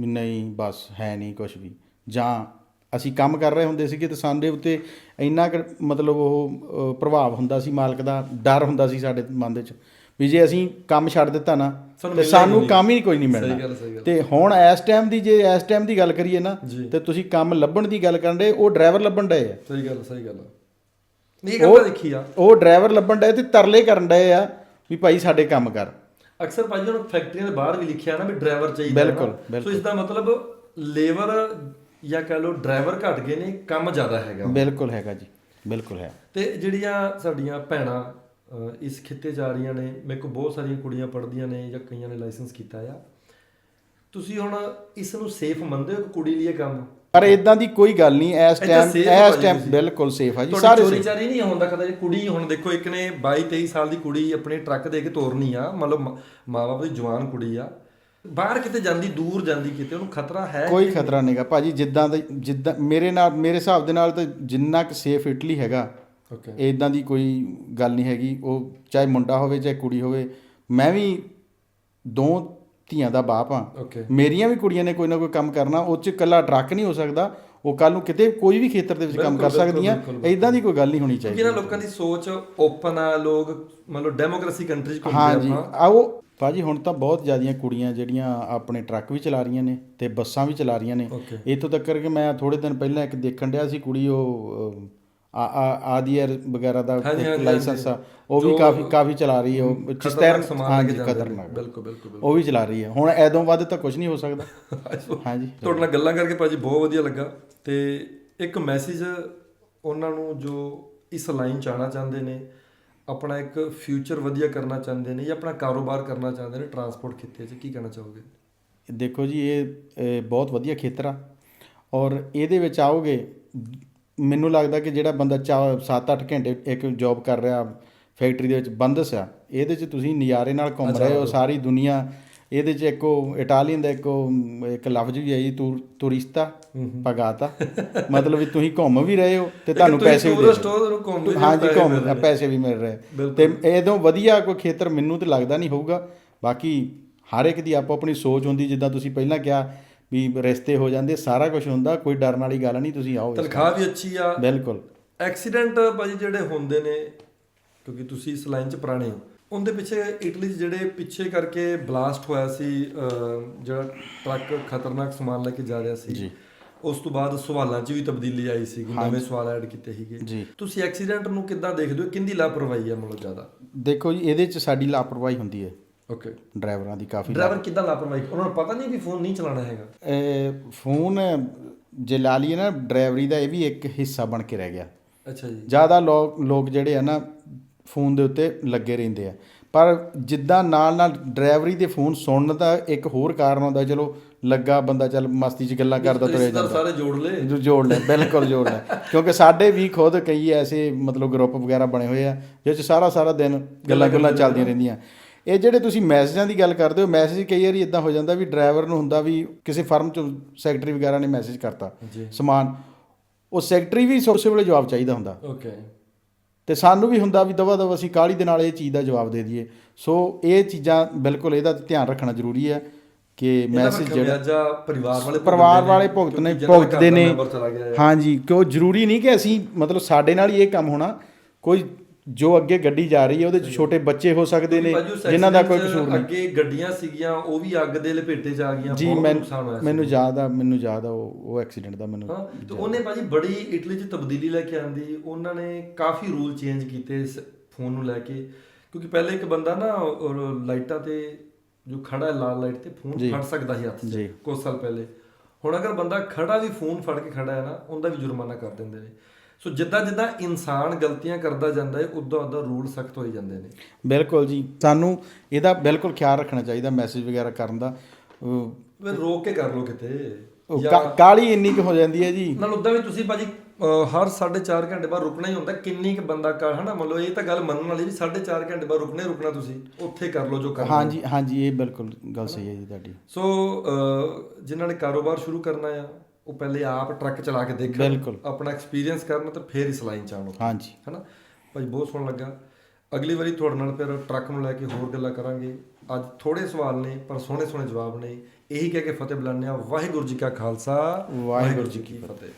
ਵੀ ਨਹੀਂ ਬਸ ਹੈ ਨਹੀਂ ਕੁਝ ਵੀ ਜਾਂ ਅਸੀਂ ਕੰਮ ਕਰ ਰਹੇ ਹੁੰਦੇ ਸੀਗੇ ਤੇ ਸਾਡੇ ਉੱਤੇ ਇੰਨਾ ਕੁ ਮਤਲਬ ਉਹ ਪ੍ਰਭਾਵ ਹੁੰਦਾ ਸੀ ਮਾਲਕ ਦਾ ਡਰ ਹੁੰਦਾ ਸੀ ਸਾਡੇ ਮਨ ਦੇ ਵਿੱਚ ਵੀ ਜੇ ਅਸੀਂ ਕੰਮ ਛੱਡ ਦਿੱਤਾ ਨਾ ਤੇ ਸਾਨੂੰ। ਕੰਮ ਹੀ ਕੋਈ ਨਹੀਂ ਮਿਲਣਾ। ਤੇ ਹੁਣ ਇਸ ਟਾਈਮ ਦੀ ਜੇ ਇਸ ਟਾਈਮ ਦੀ ਗੱਲ ਕਰੀਏ ਨਾ। ਤੇ ਤੁਸੀਂ ਕੰਮ ਲੱਭਣ ਦੀ ਗੱਲ ਕਰਨ ਦੇ ਉਹ ਡਰਾਈਵਰ ਲੱਭਣ ਡਏ ਆ ਸਹੀ ਗੱਲ ਸਹੀ ਗੱਲ ਨਹੀਂ ਇਹ ਗੱਲ ਤਾਂ ਦੇਖੀ ਆ। ਉਹ ਡਰਾਈਵਰ ਲੱਭਣ ਡਏ ਤੇ ਤਰਲੇ ਕਰਨ ਡਏ ਆ ਵੀ ਭਾਈ ਸਾਡੇ ਕੰਮ ਕਰ। ਅਕਸਰ ਭਾਜੀ ਹੁਣ ਫੈਕਟਰੀਆਂ ਦੇ ਬਾਹਰ ਵੀ ਲਿਖਿਆ ਨਾ ਵੀ ਡਰਾਈਵਰ ਚਾਹੀਦਾ ਹੈ ਨਾ। ਬਿਲਕੁਲ, ਸੋ। ਇਸ ਦਾ ਮਤਲਬ ਲੇਬਰ ਜਾਂ ਕਹ ਲਓ ਡਰਾਈਵਰ ਘਟ ਗਏ ਨੇ ਕੰਮ ਜ਼ਿਆਦਾ ਹੈਗਾ। ਬਿਲਕੁਲ ਹੈਗਾ ਜੀ ਬਿਲਕੁਲ ਹੈ। ਤੇ ਜਿਹੜੀਆਂ ਸਾਡੀਆਂ ਭੈਣਾਂ ਇਸ ਖਿੱਤੇ 'ਚ ਆ ਰਹੀਆਂ ਨੇ ਮੇਰੇ ਕੋਲ ਬਹੁਤ ਸਾਰੀਆਂ ਕੁੜੀਆਂ ਪੜ੍ਹਦੀਆਂ ਨੇ ਜਾਂ ਕਈਆਂ ਨੇ ਲਾਇਸੈਂਸ ਕੀਤਾ ਆ। ਤੁਸੀਂ ਹੁਣ ਇਸ ਨੂੰ ਸੇਫ ਮੰਨਦੇ ਹੋ ਕਿ ਕੁੜੀ ਲਈ ਇਹ ਕੰਮ? ਪਰ ਇਦਾਂ ਦੀ ਕੋਈ ਗੱਲ ਨਹੀਂ ਇਸ ਟਾਈਮ ਇਸ ਟਾਈਮ। ਬਿਲਕੁਲ ਸੇਫ ਆ ਜੀ ਸਾਰੇ ਚੋਰੀ। ਚਾਰੀ ਨਹੀਂ ਹੁੰਦਾ ਕਦੇ ਜੇ ਕੁੜੀ ਹੁਣ ਦੇਖੋ ਇੱਕ ਨੇ 22 23 ਸਾਲ ਦੀ ਕੁੜੀ ਆਪਣੇ ਟਰੱਕ ਦੇ ਕੇ ਤੋਰਨੀ ਆ ਮਤਲਬ ਮਾਪੇ ਦੀ ਜਵਾਨ ਕੁੜੀ ਆ। ਬਾਹਰ ਕਿਤੇ ਜਾਂਦੀ ਦੂਰ ਜਾਂਦੀ ਕਿਤੇ ਉਹਨੂੰ ਖਤਰਾ ਹੈ ਕੋਈ ਖਤਰਾ ਨਹੀਂਗਾ ਭਾਜੀ ਜਿੱਦਾਂ ਦਾ ਜਿੱਦਾਂ ਮੇਰੇ ਨਾਲ ਮੇਰੇ ਹਿਸਾਬ ਦੇ ਨਾਲ ਤਾਂ ਜਿੰਨਾ ਕੁ ਸੇਫ ਇਟਲੀ ਹੈਗਾ ਓਕੇ ਇਦਾਂ ਦੀ ਕੋਈ ਗੱਲ ਨਹੀਂ ਹੈਗੀ। ਉਹ ਚਾਹੇ ਮੁੰਡਾ ਹੋਵੇ ਚਾਹੇ ਕੁੜੀ ਹੋਵੇ ਮੈਂ ਵੀ ਦੋ ਧੀਆਂ ਦਾ ਬਾਪ ਆ ਓਕੇ ਮੇਰੀਆਂ ਵੀ ਕੁੜੀਆਂ ਨੇ ਕੋਈ ਨਾ ਕੋਈ ਕੰਮ ਕਰਨਾ ਉਹ ਚ ਇਕੱਲਾ ਟਰੱਕ ਨਹੀਂ ਹੋ ਸਕਦਾ। ਉਹ ਕੱਲ ਨੂੰ ਕਿਤੇ ਕੋਈ ਵੀ ਖੇਤਰ ਦੇ ਵਿੱਚ ਕੰਮ ਕਰ ਸਕਦੀਆਂ। ਇਦਾਂ ਦੀ ਕੋਈ ਗੱਲ ਨਹੀਂ ਹੋਣੀ ਚਾਹੀਦੀ। ਨਾ ਲੋਕਾਂ ਦੀ ਸੋਚ ਓਪਨ ਆ ਲੋਕ ਮਤਲਬ ਡੈਮੋਕ੍ਰੇਸੀ ਕੰਟਰੀ ਚ ਹਾਂ ਘੁੰਮਦੇ ਜੀ ਆਪਾਂ? ਆਓ ਭਾਜੀ ਹੁਣ ਤਾਂ ਬਹੁਤ ਜ਼ਿਆਦੀਆਂ ਕੁੜੀਆਂ ਜਿਹੜੀਆਂ ਆਪਣੇ ਟਰੱਕ ਵੀ ਚਲਾ ਰਹੀਆਂ ਨੇ ਤੇ ਬੱਸਾਂ ਵੀ ਚਲਾ ਰਹੀਆਂ ਨੇ। ਇੱਥੋਂ ਤੱਕ ਕਿ ਮੈਂ ਥੋੜੇ ਦਿਨ ਪਹਿਲਾਂ ਇੱਕ ਦੇਖਣ ਡਿਆ ਸੀ ਕੁੜੀ ਉਹ ਆ ਆ ਆਦੀਅਰ ਵਗੈਰਾ ਦਾ ਹਾਂਜੀ, ਹਾਂਜੀ, ਲਾਇਸੈਂਸ ਆ ਉਹ ਵੀ ਕਾਫੀ ਕਾਫੀ ਚਲਾ ਰਹੀ ਹੈ ਉਹ ਚਿਸਤੈਰ ਸਮਾਨ ਲੈ ਹਾਂ ਕੇ ਜੀ ਜਾਂਦੇ ਨੇ। ਖਤਰਨਾਕ। ਬਿਲਕੁਲ ਬਿਲਕੁਲ ਉਹ ਵੀ ਚਲਾ ਰਹੀ ਹੈ। ਹੁਣ ਐਦੋਂ ਵੱਧ ਤਾਂ ਕੁਝ ਨਹੀਂ ਹੋ ਸਕਦਾ। ਹਾਂਜੀ। ਤੁਹਾਡੇ ਨਾਲ ਗੱਲਾਂ ਕਰਕੇ ਭਾਜੀ ਬਹੁਤ ਵਧੀਆ ਲੱਗਾ। ਤੇ ਇੱਕ ਮੈਸੇਜ ਉਹਨਾਂ ਨੂੰ ਜੋ ਇਸ ਲਾਈਨ ਚ ਆਉਣਾ ਚਾਹੁੰਦੇ ਨੇ ਆਪਣਾ ਇੱਕ ਫਿਊਚਰ ਵਧੀਆ ਕਰਨਾ ਚਾਹੁੰਦੇ ਨੇ ਜਾਂ ਆਪਣਾ ਕਾਰੋਬਾਰ ਕਰਨਾ ਚਾਹੁੰਦੇ ਨੇ ਟਰਾਂਸਪੋਰਟ ਖਿੱਤੇ 'ਚ ਕੀ ਕਹਿਣਾ ਚਾਹੋਗੇ? ਦੇਖੋ ਜੀ ਇਹ ਇਹ ਬਹੁਤ ਵਧੀਆ ਖੇਤਰ ਆ। ਔਰ ਇਹਦੇ ਵਿੱਚ ਆਓਗੇ ਮੈਨੂੰ ਲੱਗਦਾ ਕਿ ਜਿਹੜਾ ਬੰਦਾ 7-8 ਘੰਟੇ ਇੱਕ ਜੌਬ ਕਰ ਰਿਹਾ ਫੈਕਟਰੀ ਦੇ ਵਿੱਚ ਬੰਦਸ ਆ ਇਹਦੇ 'ਚ ਤੁਸੀਂ ਨਜ਼ਾਰੇ ਨਾਲ ਘੁੰਮ ਰਹੇ ਹੋ ਸਾਰੀ ਦੁਨੀਆ ਇਹਦੇ 'ਚ ਇੱਕ ਉਹ ਇਟਾਲੀਅਨ ਦਾ ਇੱਕ ਉਹ ਇੱਕ ਲਫ਼ਜ਼ ਵੀ ਹੈ ਜੀ ਟੂਰ ਟੂਰਿਸਟਾ ਪਗਾਤਾ ਮਤਲਬ ਵੀ ਤੁਸੀਂ ਘੁੰਮ ਵੀ ਰਹੇ ਹੋ ਤੇ ਤੁਹਾਨੂੰ ਪੈਸੇ ਵੀ ਦੇ ਰਹੇ। ਹੋ, ਹਾਂਜੀ ਘੁੰਮ। ਪੈਸੇ ਵੀ ਮਿਲ ਰਹੇ। ਤੇ ਇਹਦੋਂ ਵਧੀਆ ਕੋਈ ਖੇਤਰ ਮੈਨੂੰ ਤੇ ਲੱਗਦਾ ਨਹੀਂ ਹੋਊਗਾ। ਬਾਕੀ ਹਰ ਇੱਕ ਦੀ ਆਪੋ ਆਪਣੀ ਸੋਚ ਹੁੰਦੀ ਜਿੱਦਾਂ ਤੁਸੀਂ ਪਹਿਲਾਂ ਕਿਹਾ ਵੀ ਰਿਸ਼ਤੇ ਹੋ ਜਾਂਦੇ ਸਾਰਾ ਕੁਝ ਹੁੰਦਾ ਕੋਈ ਡਰਨ ਵਾਲੀ ਗੱਲ ਨਹੀਂ ਤੁਸੀਂ ਆਓ ਤਨਖਾਹ ਵੀ ਅੱਛੀ ਆ। ਬਿਲਕੁਲ। ਐਕਸੀਡੈਂਟ ਭਾਜੀ ਜਿਹੜੇ ਹੁੰਦੇ ਨੇ ਕਿਉਂਕਿ ਤੁਸੀਂ ਇਸ ਲਾਈਨ 'ਚ ਪੁਰਾਣੇ ਹੋ ਉਹਦੇ ਪਿੱਛੇ ਇਟਲੀ 'ਚ ਜਿਹੜੇ ਪਿੱਛੇ ਕਰਕੇ ਬਲਾਸਟ ਹੋਇਆ ਸੀ ਜਿਹੜਾ ਟਰੱਕ ਖਤਰਨਾਕ ਸਮਾਨ ਲੈ ਕੇ ਜਾ ਰਿਹਾ ਸੀ ਜੀ। ਉਸ ਤੋਂ ਬਾਅਦ ਸਵਾਲਾਂ 'ਚ ਵੀ ਤਬਦੀਲੀ ਆਈ ਸੀ ਨਵੇਂ ਸਵਾਲ ਐਡ ਕੀਤੇ ਸੀਗੇ। ਤੁਸੀਂ ਐਕਸੀਡੈਂਟ ਨੂੰ ਕਿੱਦਾਂ ਦੇਖਦੇ ਹੋ? ਕਿੰਦੀ ਲਾਪਰਵਾਹੀ ਹੈ ਮਤਲਬ ਜ਼ਿਆਦਾ? ਦੇਖੋ ਜੀ ਇਹਦੇ 'ਚ ਸਾਡੀ ਲਾਪਰਵਾਹੀ ਹੁੰਦੀ ਹੈ। ਓਕੇ ਡਰਾਈਵਰਾਂ ਦੀ ਕਾਫੀ ਡਰਾਈਵਰ ਕਿੱਦਾਂ ਲਾਪਰਵਾਹੀ ਉਹਨਾਂ ਨੂੰ ਪਤਾ ਨਹੀਂ ਵੀ ਫੋਨ ਨਹੀਂ ਚਲਾਉਣਾ ਹੈਗਾ। ਇਹ ਫੋਨ ਜੇ ਲਾ ਲਈਏ ਨਾ ਡਰਾਈਵਰੀ ਦਾ ਇਹ ਵੀ ਇੱਕ ਹਿੱਸਾ ਬਣ ਕੇ ਰਹਿ ਗਿਆ। ਅੱਛਾ ਜੀ। ਜ਼ਿਆਦਾ ਲੋਕ ਲੋਕ ਜਿਹੜੇ ਆ ਨਾ ਫੋਨ ਦੇ ਉੱਤੇ ਲੱਗੇ ਰਹਿੰਦੇ ਆ। ਪਰ ਜਿੱਦਾਂ ਨਾਲ ਨਾਲ ਡਰਾਈਵਰੀ ਦੇ ਫੋਨ ਸੁਣਨ ਦਾ ਇੱਕ ਹੋਰ ਕਾਰਨ ਹੁੰਦਾ ਚਲੋ ਲੱਗਾ ਬੰਦਾ ਚੱਲ ਮਸਤੀ 'ਚ ਗੱਲਾਂ ਕਰਦਾ ਰਿਸ਼ਤੇਦਾਰ ਜਾਂਦਾ। ਸਾਰੇ ਜੋੜ ਲਏ। ਜੋ ਜੋੜ ਲੈ ਬਿਲਕੁਲ ਜੋੜ ਲੈ ਕਿਉਂਕਿ ਸਾਡੇ ਵੀ ਖੁਦ ਕਈ ਐਸੇ ਮਤਲਬ ਗਰੁੱਪ ਵਗੈਰਾ ਬਣੇ ਹੋਏ ਆ ਜਿਸ 'ਚ ਸਾਰਾ ਸਾਰਾ ਦਿਨ ਗੱਲਾਂ ਗੱਲਾਂ ਚੱਲਦੀਆਂ ਰਹਿੰਦੀਆਂ। ਇਹ ਜਿਹੜੇ ਤੁਸੀਂ ਮੈਸੇਜਾਂ ਦੀ ਗੱਲ ਕਰਦੇ ਹੋ ਮੈਸੇਜ ਕਈ ਵਾਰੀ ਇਦਾਂ ਹੋ ਜਾਂਦਾ ਵੀ ਡਰਾਈਵਰ ਨੂੰ ਹੁੰਦਾ ਵੀ ਕਿਸੇ ਫਰਮ 'ਚ ਸੈਕਟਰੀ ਵਗੈਰਾ ਨੇ ਮੈਸੇਜ ਕਰਤਾ ਸਮਾਨ। ਉਹ ਸੈਕਟਰੀ ਵੀ ਉਸੇ ਵੇਲੇ ਜਵਾਬ ਚਾਹੀਦਾ ਹੁੰਦਾ। ਓਕੇ ਤੇ ਸਾਨੂੰ ਵੀ ਹੁੰਦਾ ਵੀ ਦਵਾ ਦਵਾ ਅਸੀਂ ਕਾਹਲੀ ਦੇ ਨਾਲ ਇਹ ਚੀਜ਼ ਦਾ ਜਵਾਬ ਦੇ ਦਈਏ। ਸੋ ਇਹ ਚੀਜ਼ਾਂ ਬਿਲਕੁਲ ਇਹਦਾ ਧਿਆਨ ਰੱਖਣਾ ਜ਼ਰੂਰੀ ਹੈ ਕਿ ਮੈਸੇਜ ਜਿਹੜਾ ਪਰਿਵਾਰ ਵਾਲੇ ਪਰਿਵਾਰ ਵਾਲੇ ਨੇ, ਭੁਗਤ ਨੇ ਕਿਉਂਕਿ ਜਿਹਨਾਂ ਦਾ ਭੁਗਤਦੇ ਨੇ। ਹਾਂਜੀ ਕਿਉਂ ਜ਼ਰੂਰੀ ਨਹੀਂ ਕਿ ਅਸੀਂ ਮਤਲਬ ਸਾਡੇ ਨਾਲ ਹੀ ਇਹ ਕੰਮ ਹੋਣਾ। ਕੋਈ ਜੋ ਅੱਗੇ ਗੱਡੀ ਜਾ ਰਹੀ ਹੈ ਉਹਦੇ 'ਚ ਛੋਟੇ ਬੱਚੇ ਹੋ ਸਕਦੇ ਨੇ ਜਿਨ੍ਹਾਂ ਦਾ ਕੋਈ ਕਸੂਰ ਨਹੀਂ ਅੱਗੇ ਗੱਡੀਆਂ ਸੀਗੀਆਂ ਉਹ ਵੀ ਅੱਗ ਦੇ ਲਪੇਟੇ ਚ ਆ ਗਈਆਂ ਬਹੁਤ ਨੁਕਸਾਨ ਹੋਇਆ ਸੀ। ਮੈਨੂੰ ਯਾਦ ਆ ਮੈਨੂੰ ਯਾਦ ਆ ਉਹ ਉਹ ਐਕਸੀਡੈਂਟ ਦਾ ਮੈਨੂੰ ਹਾਂ ਤੇ ਉਹਨੇ ਭਾਜੀ ਬੜੀ ਇਟਲੀ 'ਚ ਤਬਦੀਲੀ ਲੈ ਕੇ ਆਂਦੀ ਉਹਨਾਂ ਨੇ ਕਾਫੀ ਰੂਲ ਚੇਂਜ ਕੀਤੇ ਇਸ ਫੋਨ ਨੂੰ ਲੈ ਕੇ ਕਿਉਂਕਿ ਪਹਿਲੇ ਇੱਕ ਬੰਦਾ ਨਾ ਲਾਈਟਾਂ ਤੇ ਜੋ ਖੜਾ ਹੈ ਲਾਲ ਲਾਈਟ ਤੇ ਫੋਨ। ਫੜ ਸਕਦਾ ਸੀ ਹੱਥ 'ਚ। ਕੁਝ ਸਾਲ ਪਹਿਲੇ ਹੁਣ ਅਗਰ ਬੰਦਾ ਖੜਾ ਵੀ ਫੋਨ ਫੜ ਕੇ ਖੜਾ ਹੈ ਨਾ ਉਹਦਾ ਵੀ ਜੁਰਮਾਨਾ ਕਰ ਦਿੰਦੇ ਨੇ ਸੋ ਜਿੱਦਾਂ ਜਿੱਦਾਂ ਇਨਸਾਨ ਗਲਤੀਆਂ ਕਰਦਾ ਜਾਂਦਾ ਹੈ ਉਦਾਂ ਉਦਾਂ ਰੂਲ ਸਖਤ ਹੋਈ ਜਾਂਦੇ ਨੇ। ਬਿਲਕੁਲ ਜੀ। ਸਾਨੂੰ ਇਹਦਾ ਬਿਲਕੁਲ ਖਿਆਲ ਰੱਖਣਾ ਚਾਹੀਦਾ ਮੈਸੇਜ ਵਗੈਰਾ ਕਰਨ ਦਾ। ਵੇ ਰੋਕ ਕੇ ਕਰ ਲੋ ਕਿਤੇ। ਉਹ ਜਾਂ ਕਾ- ਕਾਹਲੀ ਇੰਨੀ ਕੁ ਹੋ ਜਾਂਦੀ ਹੈ ਜੀ। ਨਾਲ ਉਦਾਂ ਵੀ ਤੁਸੀਂ ਭਾਜੀ ਹਰ 4.5 ਘੰਟੇ ਬਾਅਦ ਰੁਕਣਾ ਹੀ ਹੁੰਦਾ। ਕਿੰਨੀ ਕੁ ਬੰਦਾ ਕਰ ਹਨਾ ਮੰਨ ਲਓ ਇਹ ਤਾਂ ਗੱਲ ਮੰਨਣ ਵਾਲੀ ਵੀ 4.5 ਘੰਟੇ ਬਾਅਦ ਰੁਕਣੇ ਰੁਕਣਾ ਤੁਸੀਂ। ਉੱਥੇ ਕਰ ਲਓ ਜੋ ਕਰਨਾ ਹਾਂਜੀ ਹਾਂਜੀ ਇਹ ਬਿਲਕੁਲ ਗੱਲ ਸਹੀ ਹੈ ਜੀ ਤੁਹਾਡੀ। ਸੋ ਜਿਨ੍ਹਾਂ ਨੇ ਕਾਰੋਬਾਰ ਸ਼ੁਰੂ ਕਰਨਾ ਆ ਉਹ ਪਹਿਲੇ ਆਪ ਟਰੱਕ ਚਲਾ ਕੇ ਦੇਖਣ। ਆਪਣਾ ਐਕਸਪੀਰੀਅੰਸ ਕਰਨ ਤੇ ਫਿਰ ਇਸ ਲਾਈਨ ਚ ਆਉਣ ਹਾਂਜੀ। ਹਨਾ? ਭਾਈ ਬਹੁਤ ਸੋਹਣਾ ਲੱਗਾ। ਅਗਲੀ ਵਾਰੀ ਤੁਹਾਡੇ ਨਾਲ ਫਿਰ ਟਰੱਕ ਨੂੰ ਲੈ ਕੇ ਹੋਰ ਗੱਲਾਂ ਕਰਾਂਗੇ। ਅੱਜ ਥੋੜੇ ਸਵਾਲ ਨੇ ਪਰ ਸੋਹਣੇ ਸੋਹਣੇ ਜਵਾਬ ਨੇ। ਇਹੀ ਕਹਿ ਕੇ ਫਤਿਹ ਬੁਲਾਉਂਦੇ ਆ ਵਾਹਿਗੁਰੂ ਜੀ ਕਾ ਖਾਲਸਾ ਵਾਹਿਗੁਰੂ ਜੀ ਕੀ ਫਤਿਹ।